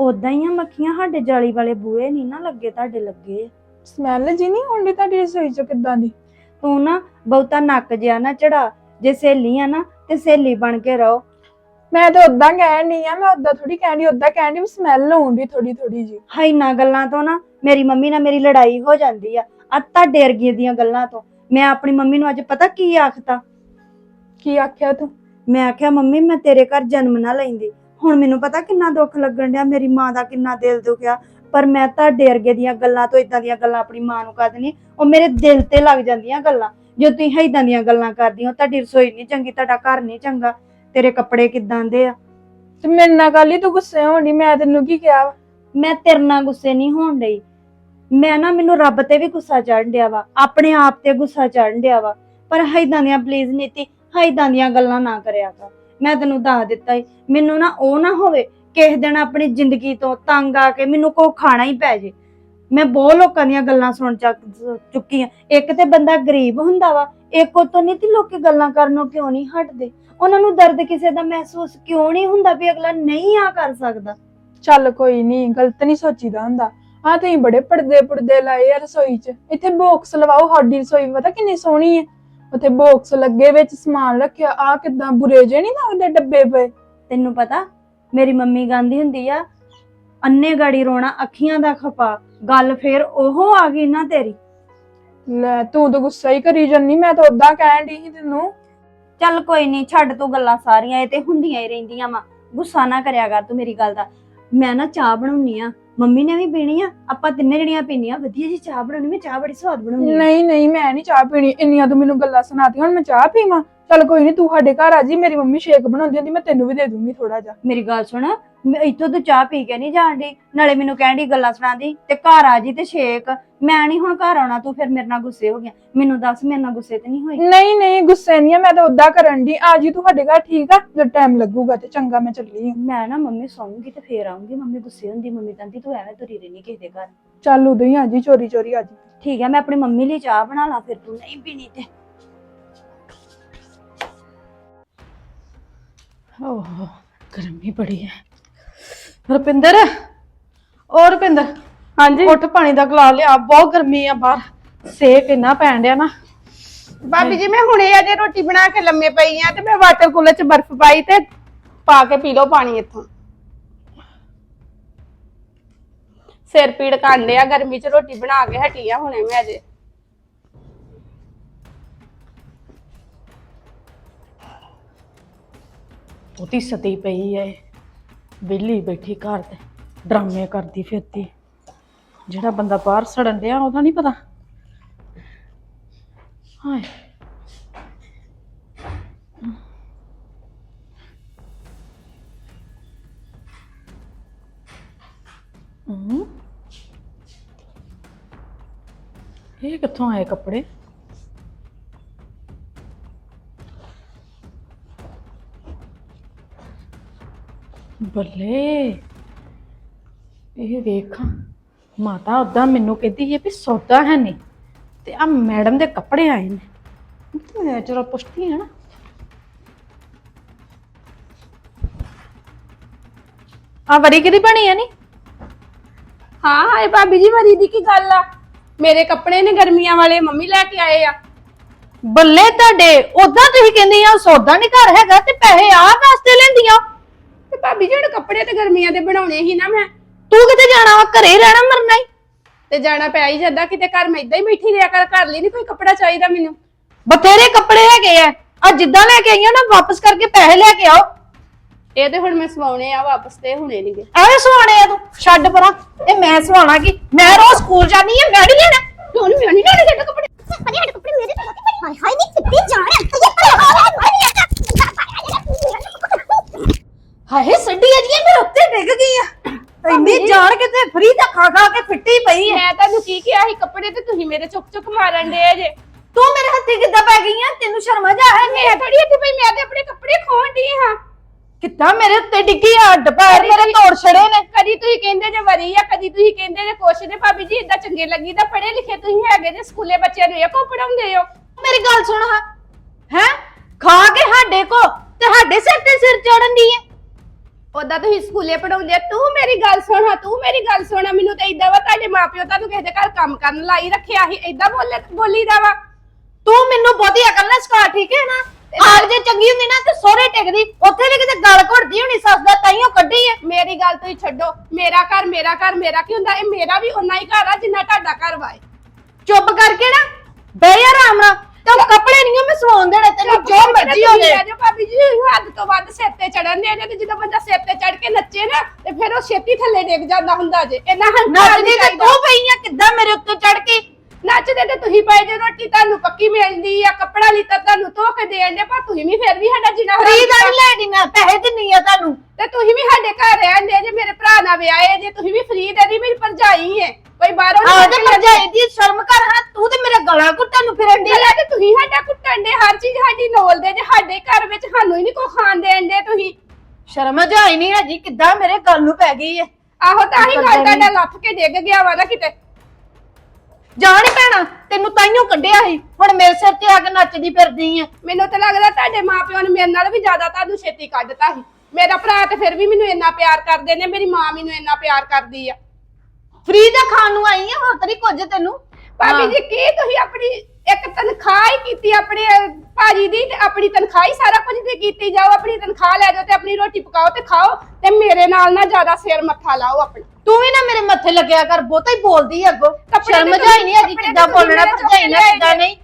ਉਦਾਂ ਹੀ ਆ ਮੱਖੀਆਂ ਸਾਡੇ ਜਾਲੀ ਵਾਲੇ ਬੂਏ ਨਹੀਂ ਨਾ ਲੱਗੇ ਤੁਹਾਡੇ ਲੱਗੇ। ਸਮੈਲ ਜੀ ਨਹੀਂ ਹੁੰਦੀ ਤੁਹਾਡੀ ਰਸੋਈ 'ਚ ਕਿੱਦਾਂ ਦੀ? ਤੂੰ ਨਾ ਬਹੁਤਾ ਨੱਕ ਜਿਆ ਨਾ ਚੜਾ ਜੇ ਸਹੇਲੀ ਆ ਨਾ ਤੇ ਸਹੇਲੀ ਬਣ ਕੇ ਰਹੋ। ਮੈਂ ਤਾਂ ਉਦਾਂ ਕਹਿਣ ਨਹੀਂ ਆ ਮੈਂ ਉਦਾਂ ਥੋੜੀ ਕਹਿਣ ਦੀ ਉਦਾਂ ਕਹਿਣ ਦੀ ਸਮੈਲ ਆਉਂਦੀ ਥੋੜੀ ਥੋੜੀ ਜੀ ਹਾਈਨਾ ਗੱਲਾਂ ਤੋਂ ਨਾ ਮੇਰੀ ਮੰਮੀ ਨਾਲ ਮੇਰੀ ਲੜਾਈ ਹੋ ਜਾਂਦੀ ਆ ਆ ਤੁਹਾਡੇ ਅਰਗੀਆਂ ਦੀਆਂ ਗੱਲਾਂ ਤੋਂ। ਮੈਂ ਆਪਣੀ ਮੰਮੀ ਨੂੰ ਅੱਜ ਪਤਾ ਕੀ ਆਖਤਾ? ਕੀ ਆਖਿਆ ਤੂੰ? ਮੈਂ ਆਖਿਆ ਮੰਮੀ ਮੈਂ ਤੇਰੇ ਘਰ ਜਨਮ ਨਾ ਲੈਂਦੀ। ਹੁਣ ਮੈਨੂੰ ਪਤਾ ਕਿੰਨਾ ਦੁੱਖ ਲੱਗਣ ਡਿਆ ਮੇਰੀ ਮਾਂ ਦਾ ਕਿੰਨਾ ਦਿਲ ਦੁਖਿਆ ਪਰ ਮੈਂ ਤੁਹਾਡੇ ਅਰਗੇ ਦੀਆਂ ਗੱਲਾਂ ਤੋਂ ਇਦਾਂ ਦੀਆਂ ਗੱਲਾਂ ਆਪਣੀ ਮਾਂ ਨੂੰ ਕਰਦੀ ਉਹ ਮੇਰੇ ਦਿਲ ਤੇ ਲੱਗ ਜਾਂਦੀਆਂ ਗੱਲਾਂ। ਜੋ ਤੁਸੀਂ ਇਦਾਂ ਦੀਆਂ ਗੱਲਾਂ ਕਰਦੀ ਹੋ ਤੁਹਾਡੀ ਰਸੋਈ ਨਹੀਂ ਚੰਗੀ ਤੁਹਾਡਾ ਘਰ ਨਹੀਂ ਚੰਗਾ ਤੇਰੇ ਕੱਪੜੇ ਕਿਦਾਂ ਦੇ ਆ? ਤੇ ਮੇਰੇ ਨਾਲ ਗੱਲ ਹੀ ਤੂੰ ਗੁੱਸੇ ਹੋਣੀ ਮੈਂ ਤੈਨੂੰ ਕੀ ਕਿਹਾ ਵਾ? ਮੈਂ ਤੇਰੇ ਨਾਲ ਗੁੱਸੇ ਨਹੀਂ ਹੋਣ ਡਈ। ਮੈਂ ਨਾ ਮੈਨੂੰ ਰੱਬ ਤੇ ਵੀ ਗੁੱਸਾ ਚੜ੍ਹਨ ਡਿਆ ਵਾ ਆਪਣੇ ਆਪ ਤੇ ਗੁੱਸਾ ਚੜ੍ਹਨ ਡਿਆ ਵਾ ਪਰ ਹੈਦਾਂ ਦੀਆਂ ਪਲੀਜ਼ ਨੀਤੀ ਹੈਦਾਂ ਦੀਆਂ ਗੱਲਾਂ ਨਾ ਕਰਿਆ ਕਰ। ਮੈਂ ਤੈਨੂੰ ਦੱਸ ਦਿੱਤਾ ਈ ਮੈਨੂੰ ਨਾ ਉਹ ਨਾ ਹੋਵੇ ਕਿਸੇ ਦਿਨ ਆਪਣੀ ਜ਼ਿੰਦਗੀ ਤੋਂ ਤੰਗ ਆ ਕੇ ਮੈਨੂੰ ਕੋ ਖਾਣਾ ਹੀ ਪੈ ਜੇ। ਮੈਂ ਬਹੁਤ ਲੋਕਾਂ ਦੀਆਂ ਗੱਲਾਂ ਸੁਣ ਚੱਕ- ਚੁੱਕੀ ਆ। ਇੱਕ ਤੇ ਬੰਦਾ ਗਰੀਬ ਹੁੰਦਾ ਵਾ ਇੱਕ ਤੋਂ ਨਹੀਂ ਤੇ ਲੋਕੀ ਗੱਲਾਂ ਕਰਨੋਂ ਕਿਉਂ ਨਹੀਂ ਹਟਦੇ? ਉਹਨਾਂ ਨੂੰ ਦਰਦ ਕਿਸੇ ਦਾ ਮਹਿਸੂਸ ਕਿਉਂ ਨਹੀਂ ਹੁੰਦਾ ਵੀ ਅਗਲਾ ਨਹੀਂ ਆ ਕਰ ਸਕਦਾ? ਚੱਲ ਕੋਈ ਨਹੀਂ ਗਲਤ ਨਹੀਂ ਸੋਚੀਦਾ ਹੁੰਦਾ। ਆ ਤੁਸੀਂ ਬੜੇ ਪਰਦੇ ਪੁਰਦੇ ਲਾਏ ਆ ਰਸੋਈ 'ਚ। ਇੱਥੇ ਬਾਕਸ ਲਵਾਓ ਸਾਡੀ ਰਸੋਈ ਪਤਾ ਕਿੰਨੀ ਸੋਹਣੀ ਹੈ ਉੱਥੇ ਬਾਕਸ ਲੱਗੇ ਵਿੱਚ ਸਮਾਨ ਰੱਖਿਆ ਆ ਕਿਦਾਂ ਬੁਰੇ ਜੇ ਨਹੀਂ ਲੱਗਦੇ ਡੱਬੇ ਪਏ? ਤੈਨੂੰ ਪਤਾ ਮੇਰੀ ਮੰਮੀ ਗਾਂਦੀ ਹੁੰਦੀ ਆ ਅੰਨੇ ਗਾੜੀ ਰੋਣਾ ਅੱਖੀਆਂ ਦਾ ਖਪਾ। ਗੱਲ ਫੇਰ ਉਹ ਆ ਗਈ ਨਾ ਤੇਰੀ। ਲੈ ਤੂੰ ਤਾਂ ਗੁੱਸਾ ਹੀ ਕਰੀ ਜੰਨੀ ਮੈਂ ਤਾਂ ਉਦਾਂ ਕਹਿਣ ਦੀ ਸੀ ਤੈਨੂੰ। ਚੱਲ ਕੋਈ ਨਹੀਂ ਛੱਡ ਤੂੰ ਗੱਲਾਂ ਸਾਰੀਆਂ ਇਹ ਤੇ ਹੁੰਦੀਆਂ ਹੀ ਰਹਿੰਦੀਆਂ ਵਾ। ਗੁੱਸਾ ਨਾ ਕਰਿਆ ਕਰ ਤੂੰ ਮੇਰੀ ਗੱਲ ਦਾ। ਮੈਂ ਨਾ ਚਾਹ ਬਣਾਉਣੀ ਆ ਮੰਮੀ ਨੇ ਵੀ ਪੀਣੀ ਆ ਆਪਾਂ ਤਿੰਨੇ ਜਣੀਆਂ ਪੀਣੀਆਂ ਵਧੀਆ ਜੀ ਚਾਹ ਬਣਾਉਣੀ ਮੈਂ ਚਾਹ ਬੜੀ ਸਵਾਦ ਬਣਾਉਣੀ ਆ। ਨਹੀਂ ਨਹੀਂ ਮੈਂ ਨਹੀਂ ਚਾਹ ਪੀਣੀ ਇੰਨੀਆਂ ਤੂੰ ਮੈਨੂੰ ਗੱਲਾਂ ਸੁਣਾਤੀਆਂ ਹੁਣ ਮੈਂ ਚਾਹ ਪੀਵਾਂ। ਚੱਲ ਕੋਈ ਨਹੀਂ ਤੂੰ ਸਾਡੇ ਘਰ ਆ ਜੀ ਮੇਰੀ ਮੰਮੀ ਸ਼ੇਕ ਬਣਾਉਂਦੀ ਹੁੰਦੀ ਮੈਂ ਤੈਨੂੰ ਵੀ ਦੇ ਦੂੰਗੀ ਥੋੜਾ ਜਿਹਾ। ਮੇਰੀ ਗੱਲ ਸੁਣ ਮੈਂ ਇੱਥੋਂ ਤੂੰ ਚਾਹ ਪੀ ਕੇ ਨਹੀਂ ਜਾਣ ਡਈ ਨਾਲੇ ਮੈਨੂੰ ਕਹਿਣ ਡਈ ਗੱਲਾਂ ਸੁਣਾਦੀ ਤੇ ਘਰ ਆ ਜੀ ਤੇ ਛੇਕ। ਮੈਂ ਨਹੀਂ ਹੁਣ ਘਰ ਆਉਣਾ ਤੂੰ ਫਿਰ ਮੇਰੇ ਨਾਲ ਗੁੱਸੇ ਹੋ ਗਿਆ। ਮੈਨੂੰ ਦੱਸ ਮੇਰੇ ਨਾਲ ਗੁੱਸੇ ਤੇ ਨਹੀਂ ਹੋਈ? ਨਹੀਂ ਨਹੀਂ ਗੁੱਸੇ ਨਹੀਂ ਆ ਮੈਂ ਤਾਂ ਉਦਾਂ ਕਰਨ ਦੀ ਆ ਜੀ ਤੂੰ ਸਾਡੇ ਘਰ ਠੀਕ ਆ? ਜਦ ਟਾਈਮ ਲੱਗੂਗਾ ਤੇ ਚੰਗਾ ਮੈਂ ਚੱਲੀ ਆ। ਮੈਂ ਨਾ ਮੰਮੀ ਸੌਂਗੀ ਤੇ ਫੇਰ ਆਉਂਗੀ ਮੰਮੀ ਗੁੱਸੇ ਹੁੰਦੀ ਮੰਮੀ ਕਹਿੰਦੀ ਤੂੰ ਐਵੇਂ ਤੁਰੀ ਰਹਿਣੀ ਕਿਸੇ ਦੇ ਘਰ। ਚੱਲ ਉਦੋਂ ਹੀ ਆ ਜੀ ਚੋਰੀ ਚੋਰੀ ਆ ਜੀ। ਠੀਕ ਹੈ ਮੈਂ ਆਪਣੀ ਮੰਮੀ ਲਈ ਚਾਹ ਬਣਾ ਲਾ ਫਿਰ ਤੂੰ ਨਹੀਂ ਪੀਣੀ ਤੇ। ਓਹ ਗਰਮੀ ਬੜੀ ਹੈ ਰੁਪਿੰਦਰ? ਓ ਰੁਪਿੰਦਰ ਹਾਂਜੀ। ਉੱਠ ਪਾਣੀ ਦਾ ਗਲਾਸ ਲਿਆ ਬਹੁਤ ਗਰਮੀ ਆ ਬਾਹਰ। ਸੇਕ ਇੰਨਾ ਪੈਣ ਡਿਆ ਨਾ। ਭਾਬੀ ਜੀ ਮੈਂ ਹੁਣੇ ਅਜੇ ਰੋਟੀ ਬਣਾ ਕੇ ਲੰਮੇ ਪਈ ਆ ਤੇ ਮੈਂ ਵਾਟਰ ਕੂਲਰ 'ਚ ਬਰਫ਼ ਪਾਈ ਤੇ ਪਾ ਕੇ ਪੀ ਲਓ ਪਾਣੀ ਇੱਥੋਂ। ਸਿਰ ਪੀੜ ਕਾਂਡੇ ਆ ਗਰਮੀ 'ਚ ਰੋਟੀ ਬਣਾ ਕੇ ਹਟੀ ਆ ਹੁਣੇ ਮੈਂ ਅਜੇ। ਉਹਦੀ ਸਤੀ ਪਈ ਐ। ਵਿਹਲੀ ਬੈਠੀ ਘਰ ਤੇ, ਡਰਾਮੇ ਕਰਦੀ ਫਿਰਦੀ। ਜਿਹੜਾ ਬੰਦਾ ਬਾਹਰ ਸੜਨ ਡਿਆ, ਉਹਦਾ ਨਹੀਂ ਪਤਾ। ਹਾਏ। ਹੂੰ। ਇਹ ਕਿੱਥੋਂ ਆਏ ਕੱਪੜੇ? ਬੱਲੇ ਇਹ ਵੇਖਾਂ। ਮਾਤਾ ਉਦਾਂ ਮੈਨੂੰ ਕਹਿੰਦੀ ਹੈ ਵੀ ਸੌਦਾ ਹੈ ਨਹੀਂ ਤੇ ਆ ਮੈਡਮ ਦੇ ਕੱਪੜੇ ਆਏ ਨੇ। ਤੇ ਮੈਂ ਚਲੋ ਪੁੱਛਦੀ ਹਾਂ ਨਾ। ਆ ਵਰੀ ਕਿਹਦੀ ਬਣੀ ਹੈ ਨੀ? ਹਾਂ ਹਾਏ ਭਾਬੀ ਜੀ ਮਰੀ ਦੀ ਕੀ ਗੱਲ ਆ? ਮੇਰੇ ਕੱਪੜੇ ਨੇ ਗਰਮੀਆਂ ਵਾਲੇ ਮੰਮੀ ਲੈ ਕੇ ਆਏ ਆ। ਬੱਲੇ ਤੁਹਾਡੇ ਉਦਾਂ ਤੁਸੀਂ ਕਹਿੰਦੀ ਆ ਸੌਦਾ ਨਹੀਂ ਘਰ ਹੈਗਾ ਤੇ ਪੈਸੇ ਆ ਵਾਸਤੇ ਲੈਂਦੀਆਂ। ਭਾਬੀ ਜੀ ਹੁਣ ਕੱਪੜੇ ਤੇ ਗਰਮੀਆਂ ਦੇ ਬਣਾਉਣੇ ਸੀ ਨਾ ਮੈਂ ਤੂੰ ਕਿਤੇ ਜਾਣਾ ਵਾ ਘਰੇ ਹੀ ਰਹਿਣਾ ਮਰਨਾ ਹੀ ਤੇ ਜਾਣਾ ਪਿਆ ਹੀ ਜਾਂਦਾ ਕਿਤੇ ਘਰ ਮੈਂ ਇਦਾਂ ਹੀ ਬੈਠੀ ਰਿਹਾ ਕਰ ਘਰ ਲਈ ਨਹੀਂ ਕੋਈ ਕੱਪੜਾ ਚਾਹੀਦਾ ਮੈਨੂੰ ਬਥੇਰੇ ਕੱਪੜੇ ਹੈਗੇ ਆ ਆ ਜਿੱਦਾਂ ਲੈ ਕੇ ਆਈਆਂ ਨਾ ਵਾਪਸ ਕਰਕੇ ਪੈਸੇ ਲੈ ਕੇ ਆਓ ਇਹ ਤੇ ਹੁਣ ਮੈਂ ਸਵਾਉਣੇ ਆ ਵਾਪਸ ਤੇ ਹੁਣੇ ਨਹੀਂਗੇ ਐਵੇਂ ਸਵਾਣੇ ਆ ਤੂੰ ਛੱਡ ਪਰਾਂ ਇਹ ਮੈਂ ਸਵਾਣਾ ਕੀ ਮੈਂ ਰੋਜ਼ ਸਕੂਲ ਜਾਂਦੀ ਆ ਮੈਂ ਨਹੀਂ ਲੈਣਾ ਕਿਉਂ ਨਹੀਂ ਮੈਂ ਨਹੀਂ ਲੈਣੇ ਸਾਡੇ ਕੱਪੜੇ ਅਰੇ ਸਾਡੇ ਕੱਪੜੇ ਮੇਰੇ ਤੋਂ ਹਾਏ ਹਾਏ ਨਹੀਂ ਕਿੱਥੇ ਜਾਣਾ ਹਾਏ ਸੱਡੀ ਅਜੀਆਂ ਮੇਰੇ ਉੱਤੇ ਡਿੱਗ ਗਈ ਆ ਇੰਨੀ ਜਾਣ ਕਿਤੇ ਫਰੀ ਦਾ ਖਾ ਖਾ ਕੇ ਫਿੱਟੀ ਪਈ ਐ ਮੈਂ ਤੁਹਾਨੂੰ ਕੀ ਕਿਹਾ ਸੀ ਕੱਪੜੇ ਤੇ ਤੁਸੀਂ ਮੇਰੇ ਚੁੱਕ ਚੁੱਕ ਮਾਰਨ ਦੇ ਜੇ। ਤੂੰ ਮੇਰੇ ਹੱਥੀ ਕਿੱਦਾਂ ਪੈ ਗਈ ਆ ਤੈਨੂੰ ਸ਼ਰਮ ਜਾ ਹੈ ਮੈਂ ਥੋੜੀ ਇੱਥੇ ਪਈ ਮੈਂ ਤੇ ਆਪਣੇ ਕੱਪੜੇ ਖੋਣ ਦੀ ਹਾਂ। ਕਿੱਦਾਂ ਮੇਰੇ ਉੱਤੇ ਡਿੱਗੀ ਆ? ਪੈਰ ਮੇਰੇ ਤੋੜ ਛੜੇ ਨੇ। ਕਦੀ ਤੁਸੀਂ ਕਹਿੰਦੇ ਜੇ ਵਰੀ ਆ ਕਦੀ ਤੁਸੀਂ ਕਹਿੰਦੇ ਜੇ ਕੁਛ ਨੇ ਭਾਬੀ ਜੀ ਇਦਾਂ ਚੰਗੇ ਲੱਗੀ ਤਾਂ ਪੜ੍ਹੇ ਲਿਖੇ ਤੁਸੀਂ ਹੈਗੇ ਜੇ ਸਕੂਲੇ ਬੱਚਿਆਂ ਨੂੰ ਇਹ ਕੋ ਪੜਾਉਂਦੇ ਹੋ? ਮੇਰੀ ਗੱਲ ਸੁਣ ਹਾਂ। ਹੈ? ਖਾ ਕੇ ਸਾਡੇ ਕੋ ਤੇ ਸਾਡੇ ਸਿਰ ਤੇ ਸਿਰ ਚੜਨ ਦੀ ਹੈ ਉਦਾਂ ਤੁਸੀਂ ਸਕੂਲੇ ਪੜਾਉਂਦੇ ਆ ਤੂੰ ਮੇਰੀ ਗੱਲ ਸੁਣ ਤੂੰ ਮੇਰੀ ਗੱਲ ਸੁਣ। ਮੈਨੂੰ ਤਾਂ ਇਦਾਂ ਵਾ ਤੁਹਾਡੇ ਮਾਪਿਓ ਤੁਹਾਨੂੰ ਕਿਸੇ ਦੇ ਘਰ ਕੰਮ ਕਰਨ ਲਾਈ ਰੱਖਿਆ ਸੀ। ਇਦਾਂ ਬੋਲੇ ਬੋਲੀਦਾ ਵਾ। ਤੂੰ ਮੈਨੂੰ ਬਹੁਤੀ ਅਕਲ ਨਾ ਸਿਖਾ ਠੀਕ ਹੈ ਨਾ? ਆਪ ਜੇ ਚੰਗੀ ਹੁੰਦੀ ਨਾ ਤੇ ਸੋਹਰੇ ਟਿਕਦੀ। ਉੱਥੇ ਵੀ ਕਿਤੇ ਗਲ ਘੁੱਟਦੀ ਹੋਣੀ ਸੱਸ ਦਾ ਤਾਈਓ ਕੱਢੀ ਹੈ। ਮੇਰੀ ਗੱਲ ਤੁਸੀਂ ਛੱਡੋ। ਮੇਰਾ ਘਰ ਮੇਰਾ ਘਰ ਮੇਰਾ ਕੀ ਹੁੰਦਾ? ਇਹ ਮੇਰਾ ਵੀ ਓਨਾ ਹੀ ਘਰ ਆ ਜਿੰਨਾ ਤੁਹਾਡਾ ਘਰ ਵਾ ਇਹ। ਚੁੱਪ ਕਰਕੇ ਨਾ ਬਹਿ ਜਾ ਆਰਾਮ ਨਾਲ। ਤੇ ਉਹ ਕੱਪੜੇ ਨਹੀਂ ਮੈਂ ਸਵਾਉਣ ਦੇਣੇ ਤੈਨੂੰ ਜੋ ਮਰਜ਼ੀ ਹੋ ਜਾਏ ਜੋ ਭਾਬੀ ਜੀ ਹੱਦ ਤੋਂ ਵੱਧ ਸਿਰ ਤੇ ਚੜਨ ਦੇ ਨੇ ਤੇ ਜਦੋਂ ਬੰਦਾ ਸਿਰ ਤੇ ਚੜ ਕੇ ਨੱਚੇ ਨਾ ਤੇ ਫਿਰ ਉਹ ਛੇਤੀ ਥੱਲੇ ਡਿੱਗ ਜਾਂਦਾ ਹੁੰਦਾ ਜੇ। ਇਹਨਾਂ ਹੰਕਾਰ ਨੱਚਦੀ ਤੇ ਤੂੰ ਪਈ ਆ ਕਿੱਦਾਂ ਮੇਰੇ ਉੱਤੇ ਚੜ ਕੇ? ਨੱਚਦੇ ਤੇ ਤੁਸੀਂ ਪਏ ਜੇ ਰੋਟੀ ਤੁਹਾਨੂੰ ਪੱਕੀ ਮਿਲਦੀ ਆ ਕੱਪੜਾ ਲੀਤਾ ਤੁਹਾਨੂੰ ਧੋ ਕੇ ਦੇਣ ਦੇ ਪਰ ਤੁਸੀਂ ਵੀ ਫਿਰ ਵੀ ਸਾਡਾ ਜਿਨਾ ਫਰੀ ਦਾ ਨਹੀਂ ਲੈਣੀ ਮੈਂ ਪੈਸੇ ਦਿੰਨੀ ਆ ਤੁਹਾਨੂੰ। ਤੇ ਤੁਸੀਂ ਵੀ ਸਾਡੇ ਘਰ ਰਹਿਣ ਦੇ ਜੇ ਮੇਰੇ ਭਰਾ ਨਾਲ ਵਿਆਹੇ ਜੇ ਤੁਸੀਂ ਵੀ ਫਰੀ ਦੇ ਦੀ ਮੇਰੀ ਭਰਜਾਈ ਹੈ ਕੋਈ ਬਾਹਰੋਂ ਆ ਨੀ ਤੇ ਮਰਜਾਈ ਦੀ ਸ਼ਰਮ ਕਰ ਹਾਂ ਤੂੰ ਤੇ ਮੇਰੇ ਗਲਾ ਘੁੱਟਣ ਨੂੰ ਫਿਰਨ ਦੀ ਤੇ ਤੁਸੀਂ ਸਾਡਾ ਕੁੱਟਣ ਦੇ ਹਰ ਚੀਜ਼ ਸਾਡੀ ਨੋਲਦੇ ਜੇ ਸਾਡੇ ਘਰ ਵਿੱਚ ਸਾਨੂੰ ਹੀ ਨਹੀਂ ਕੋ ਖਾਣ ਦੇਣ ਦੇ ਤੁਸੀਂ। ਸ਼ਰਮ ਜਾਈ ਨਹੀਂ ਹੈਗੀ ਕਿੱਦਾਂ ਮੇਰੇ ਗਲ ਨੂੰ ਪੈ ਗਈ ਹੈ ਆਹੋ ਤਾਂ ਹੀ ਗੱਲ ਤੁਹਾਡਾ ਲੱਥ ਕੇ ਡਿੱਗ ਗਿਆ ਵਾ ਨਾ ਕਿਤੇ। ਜਾਣ ਭੈਣਾ ਤੈਨੂੰ ਤਾਈਓ ਕੱਢਿਆ ਸੀ ਹੁਣ ਮੇਰੇ ਸਿਰ ਤੇ ਆ ਕੇ ਨੱਚਦੀ ਫਿਰਦੀ ਆ ਮੈਨੂੰ ਤਾਂ ਲੱਗਦਾ ਤੁਹਾਡੇ ਮਾਪਿਓ ਨੇ ਮੇਰੇ ਨਾਲ ਵੀ ਜ਼ਿਆਦਾ ਤੁਹਾਨੂੰ ਛੇਤੀ ਕੱਢਤਾ ਸੀ। ਮੇਰਾ ਭਰਾ ਤੇ ਫਿਰ ਵੀ ਮੈਨੂੰ ਇੰਨਾ ਪਿਆਰ ਕਰਦੇ ਨੇ ਮੇਰੀ ਮਾਂ ਮੈਨੂੰ ਇੰਨਾ ਪਿਆਰ ਕਰਦੀ ਆ। ਫਰੀ ਦਾ ਖਾਣ ਨੂੰ ਆਈ ਆ ਹੋਰ ਤੇਰੀ ਕੁਝ ਤੈਨੂੰ। ਭਾਬੀ ਜੀ ਕੀ ਤੁਸੀਂ ਆਪਣੀ ਇੱਕ ਤਨਖਾਹ ਹੀ ਕੀਤੀ ਆਪਣੇ ਭਾਜੀ ਦੀ ਤੇ ਆਪਣੀ ਤਨਖਾਹ ਹੀ ਸਾਰਾ ਕੁਝ ਤੇ ਕੀਤੀ ਜਾਓ ਆਪਣੀ ਤਨਖਾਹ ਲੈ ਜਾਓ ਤੇ ਆਪਣੀ ਰੋਟੀ ਪਕਾਓ ਤੇ ਖਾਓ ਤੇ ਮੇਰੇ ਨਾਲ ਨਾ ਜ਼ਿਆਦਾ ਸਿਰ ਮੱਥਾ ਲਾਓ ਆਪਣਾ। ਤੂੰ ਵੀ ਨਾ ਮੇਰੇ ਮੱਥੇ ਲੱਗਿਆ ਕਰ ਬਹੁਤਾ ਹੀ ਬੋਲਦੀ ਆ ਅੱਗੋ। ਸ਼ਰਮ ਜਾਈ ਨਹੀਂ ਹੈਗੀ ਕਿੱਦਾਂ ਬੋਲਣਾ ਨਾਲ ਚੁੱਕ ਕਿੱਦਾਂ ਨਹੀਂ।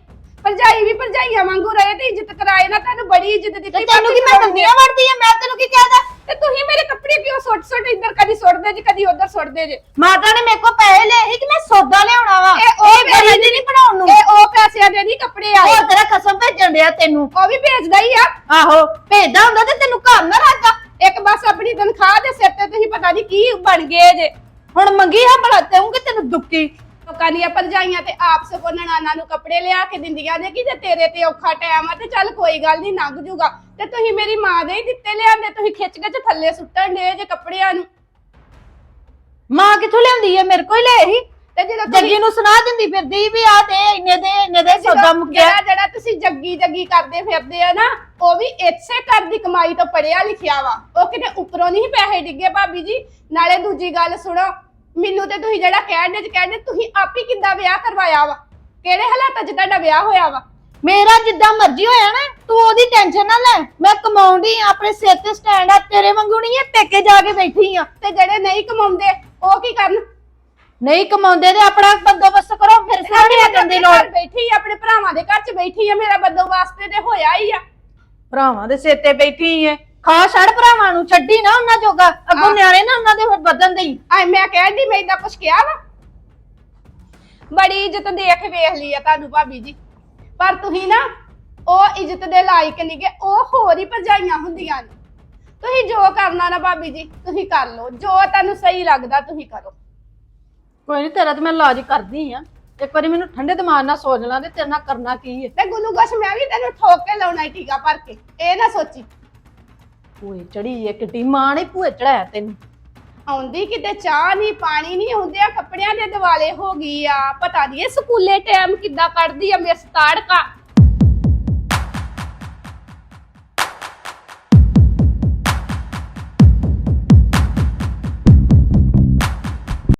ਭਰਜਾਈ ਵੀ ਭਰਜਾਈਆਂ ਵਾਂਗੂ ਰਹੇ ਤੇ ਇੱਜ਼ਤ ਕਰਾਏ ਨਾ ਤੁਹਾਨੂੰ ਬੜੀ ਇੱਜ਼ਤ ਦਿੱਤੀ। ਤੈਨੂੰ ਕੀ ਮੈਂ ਦੰਦੀਆਂ ਵੜਦੀ ਆ? ਮੈਂ ਤੈਨੂੰ ਕੀ ਕਹਿਦਾ? ਤੇ ਤੁਸੀਂ ਮੇਰੇ ਕੱਪੜੇ ਕਿਉਂ ਸੁੱਟ ਸੁੱਟ ਇੱਧਰ ਕਦੀ ਸੁੱਟਦੇ ਜੇ ਕਦੀ ਉੱਧਰ ਸੁੱਟਦੇ ਜੇ? ਮਾਤਾ ਨੇ ਮੇਰੇ ਕੋਲ ਪੈਸੇ ਲਏ ਸੀ ਕਿ ਮੈਂ ਸੌਦਾ ਲਿਆਉਣਾ ਵਾ? ਇਹ ਉਹ ਗਰੀ ਦੀ ਨਹੀਂ ਬਣਾਉਣ ਨੂੰ। ਇਹ ਉਹ ਪੈਸਿਆਂ ਦੇ ਨਹੀਂ ਕੱਪੜੇ ਆਏ। ਹੋਰ ਤੇਰਾ ਖਸਮ ਭੇਜਣ ਡਿਆ ਤੈਨੂੰ। ਉਹ ਵੀ ਭੇਜਦਾ ਹੀ ਆ। ਆਹੋ ਭੇਜਦਾ ਹੁੰਦਾ ਤੇ ਤੈਨੂੰ ਘਰ ਨਾ ਰੱਖਦਾ ਇੱਕ ਬਸ ਆਪਣੀ ਤਨਖਾਹ ਦੇ ਸਿਰ ਤੇ ਤੁਸੀਂ ਪਤਾ ਨਹੀਂ ਕੀ ਬਣ ਗਏ ਜੇ। ਹੁਣ ਮੰਗੀ ਹਾਂ ਬੜਾ ਤੈਨੂੰ ਤੈਨੂੰ ਦੁੱਕੀ ਲੋਕਾਂ ਦੀਆਂ ਭਰਜਾਈਆਂ ਤੇ ਆਪ ਸਗੋਂ ਨਨਾਣਾ ਨੂੰ ਕੱਪੜੇ ਲਿਆ ਕੇ ਦਿੰਦੀਆਂ ਨੇ ਕਿ ਜੇ ਤੇਰੇ ਤੇ ਔਖਾ ਟਾਈਮ ਆ ਤੇ ਚੱਲ ਕੋਈ ਗੱਲ ਨਹੀਂ ਲੰਘ ਜੂਗਾ। ਤੇ ਤੁਸੀਂ ਮੇਰੀ ਮਾਂ ਦੇ ਹੀ ਦਿੱਤੇ ਲਿਆਂਦੇ ਤੁਸੀਂ ਖਿੱਚ ਕੇ ਚ ਥੱਲੇ ਸੁੱਟਣ ਦੇ ਜੇ ਕੱਪੜਿਆਂ ਨੂੰ। ਮਾਂ ਕਿੱਥੋਂ ਲਿਆਂਦੀ ਹੈ ਮੇਰੇ ਕੋਲ ਲੈ ਹੀ ਤੇ ਜਦੋਂ ਜੱਗੀ ਨੂੰ ਸੁਣਾ ਦਿੰਦੀ ਫਿਰਦੀ ਵੀ ਆ ਦੇ ਇੰਨੇ ਦੇ ਇੰਨੇ ਦੇ ਸੌਦਾ ਜਦੋਂ ਮੁੱਕਿਆ। ਜਿਹੜਾ ਜਿਹੜਾ ਤੁਸੀਂ ਜੱਗੀ ਜੱਗੀ ਕਰਦੇ ਫਿਰਦੇ ਆ ਨਾ ਉਹ ਵੀ ਇਸੇ ਘਰ ਦੀ ਕਮਾਈ ਤੋਂ ਪੜਿਆ ਲਿਖਿਆ ਵਾ। ਉਹ ਕਿਤੇ ਉੱਪਰੋਂ ਨਹੀਂ ਪੈਸੇ ਡਿੱਗੇ ਭਾਬੀ ਜੀ। ਨਾਲੇ ਦੂਜੀ ਗੱਲ ਸੁਣੋ ਮੈਨੂੰ ਤੇ ਤੁਸੀਂ ਜਿਹੜਾ ਕਹਿੰਦੇ ਚ ਕਹਿੰਦੇ ਤੁਸੀਂ ਆਪ ਹੀ ਕਿੱਦਾਂ ਵਿਆਹ ਕਰਵਾਇਆ ਵਾ? ਕਿਹੜੇ ਹਾਲਾਤਾਂ 'ਚ ਤੁਹਾਡਾ ਵਿਆਹ ਹੋਇਆ ਵਾ? ਮੇਰਾ ਜਿੱਦਾਂ ਮਰਜ਼ੀ ਹੋਇਆ ਨਾ ਤੂੰ ਉਹਦੀ ਟੈਨਸ਼ਨ ਨਾ ਲੈ। ਮੈਂ ਕਮਾਉਂਦੀ ਆਂ, ਆਪਣੇ ਸਿਰ ਤੇ ਸਟੈਂਡ ਆ ਤੇਰੇ ਵਾਂਗੂ ਨਹੀਂ ਐ ਪੇਕੇ ਜਾ ਕੇ ਬੈਠੀ ਆ। ਤੇ ਜਿਹੜੇ ਨਹੀਂ ਕਮਾਉਂਦੇ ਉਹ ਕੀ ਕਰਨ? ਨਹੀਂ ਕਮਾਉਂਦੇ ਤੇ ਆਪਣਾ ਬੰਦੋਬਸਤ ਕਰੋ ਫਿਰ ਸਾਰੇ ਲੱਗਣ ਦੀ ਆਪਣੇ ਲੋੜ। ਘਰ ਬੈਠੀ ਆ, ਆਪਣੇ ਭਰਾਵਾਂ ਦੇ ਘਰ 'ਚ ਬੈਠੀ ਆ ਮੇਰਾ ਬੰਦੋਬਸਤ ਤੇ ਹੋਇਆ ਹੀ ਆ। ਭਰਾਵਾਂ ਦੇ ਸਿਰ ਤੇ ਬੈਠੀ ਐ ਖਾ ਛੜ ਭਰਾਵਾਂ ਨੂੰ ਛੱਡੀ ਨਾ ਉਹਨਾਂ ਜੋਗਾ। ਅੱਗੋਂ। ਨਿਆਣੇ ਨਾ ਉਹਨਾਂ ਦੇ ਹੋਰ ਵਧਣ ਦੇਈ। ਆਏ ਮੈਂ ਕਹਿੰਦੀ ਮੈਂ ਇਦਾਂ ਕੁਛ ਕਿਹਾ ਵਾ। ਬੜੀ ਇੱਜ਼ਤ ਦੇਖ ਵੇਖ ਲਈ ਆ ਤੁਹਾਨੂੰ ਭਾਬੀ ਜੀ। ਪਰ ਤੁਸੀਂ ਨਾ ਉਹ ਇੱਜ਼ਤ ਦੇ ਲਾਇਕ ਨਹੀਂਗੇ ਉਹ ਹੋਰ ਹੀ ਭਰਜਾਈਆਂ ਹੁੰਦੀਆਂ ਨੇ। ਤੁਸੀਂ ਜੋ ਕਰਨਾ ਨਾ ਭਾਬੀ ਜੀ ਤੁਸੀਂ ਕਰ ਲਓ। ਜੋ ਤੁਹਾਨੂੰ ਸਹੀ ਲੱਗਦਾ ਤੁਸੀਂ ਕਰੋ। ਕੋਈ ਨਹੀਂ ਤੇਰਾ ਤੇ ਮੈਂ ਇਲਾਜ ਕਰਦੀ ਆ। ਇੱਕ ਵਾਰੀ ਮੈਨੂੰ ਠੰਡੇ ਦਿਮਾਗ ਨਾਲ ਸੋਚ ਲਾਂ ਤੇ ਤੇਰੇ ਨਾਲ ਕਰਨਾ ਕੀ ਹੈ ਤੇ ਗੁਲੂਕੋਸ਼ ਮੈਂ ਵੀ ਤੈਨੂੰ ਠੋਕ ਕੇ ਲਾਉਣਾ ਈ ਟੀਕਾ ਭਰ ਕੇ। ਇਹ ਨਾ ਸੋਚੀ। ਭੂਏ ਚੜੀ ਐ ਕਿੱਡੀ ਮਾਂ ਨੇ ਭੂਏ ਚੜਾਇਆ ਤੈਨੂੰ। ਆਉਂਦੀ ਕਿਤੇ ਚਾਹ ਨਹੀਂ ਪਾਣੀ ਨਹੀਂ ਹੁੰਦੇ ਆ ਕੱਪੜਿਆਂ ਦੇ ਦਿਵਾਲੇ ਹੋ ਗਈ ਆ। ਪਤਾ ਨਹੀਂ ਇਹ ਸਕੂਲੇ ਟਾਈਮ ਕਿੱਦਾਂ ਕੱਢਦੀ ਆ ਮਿਸ ਤਾੜਕਾ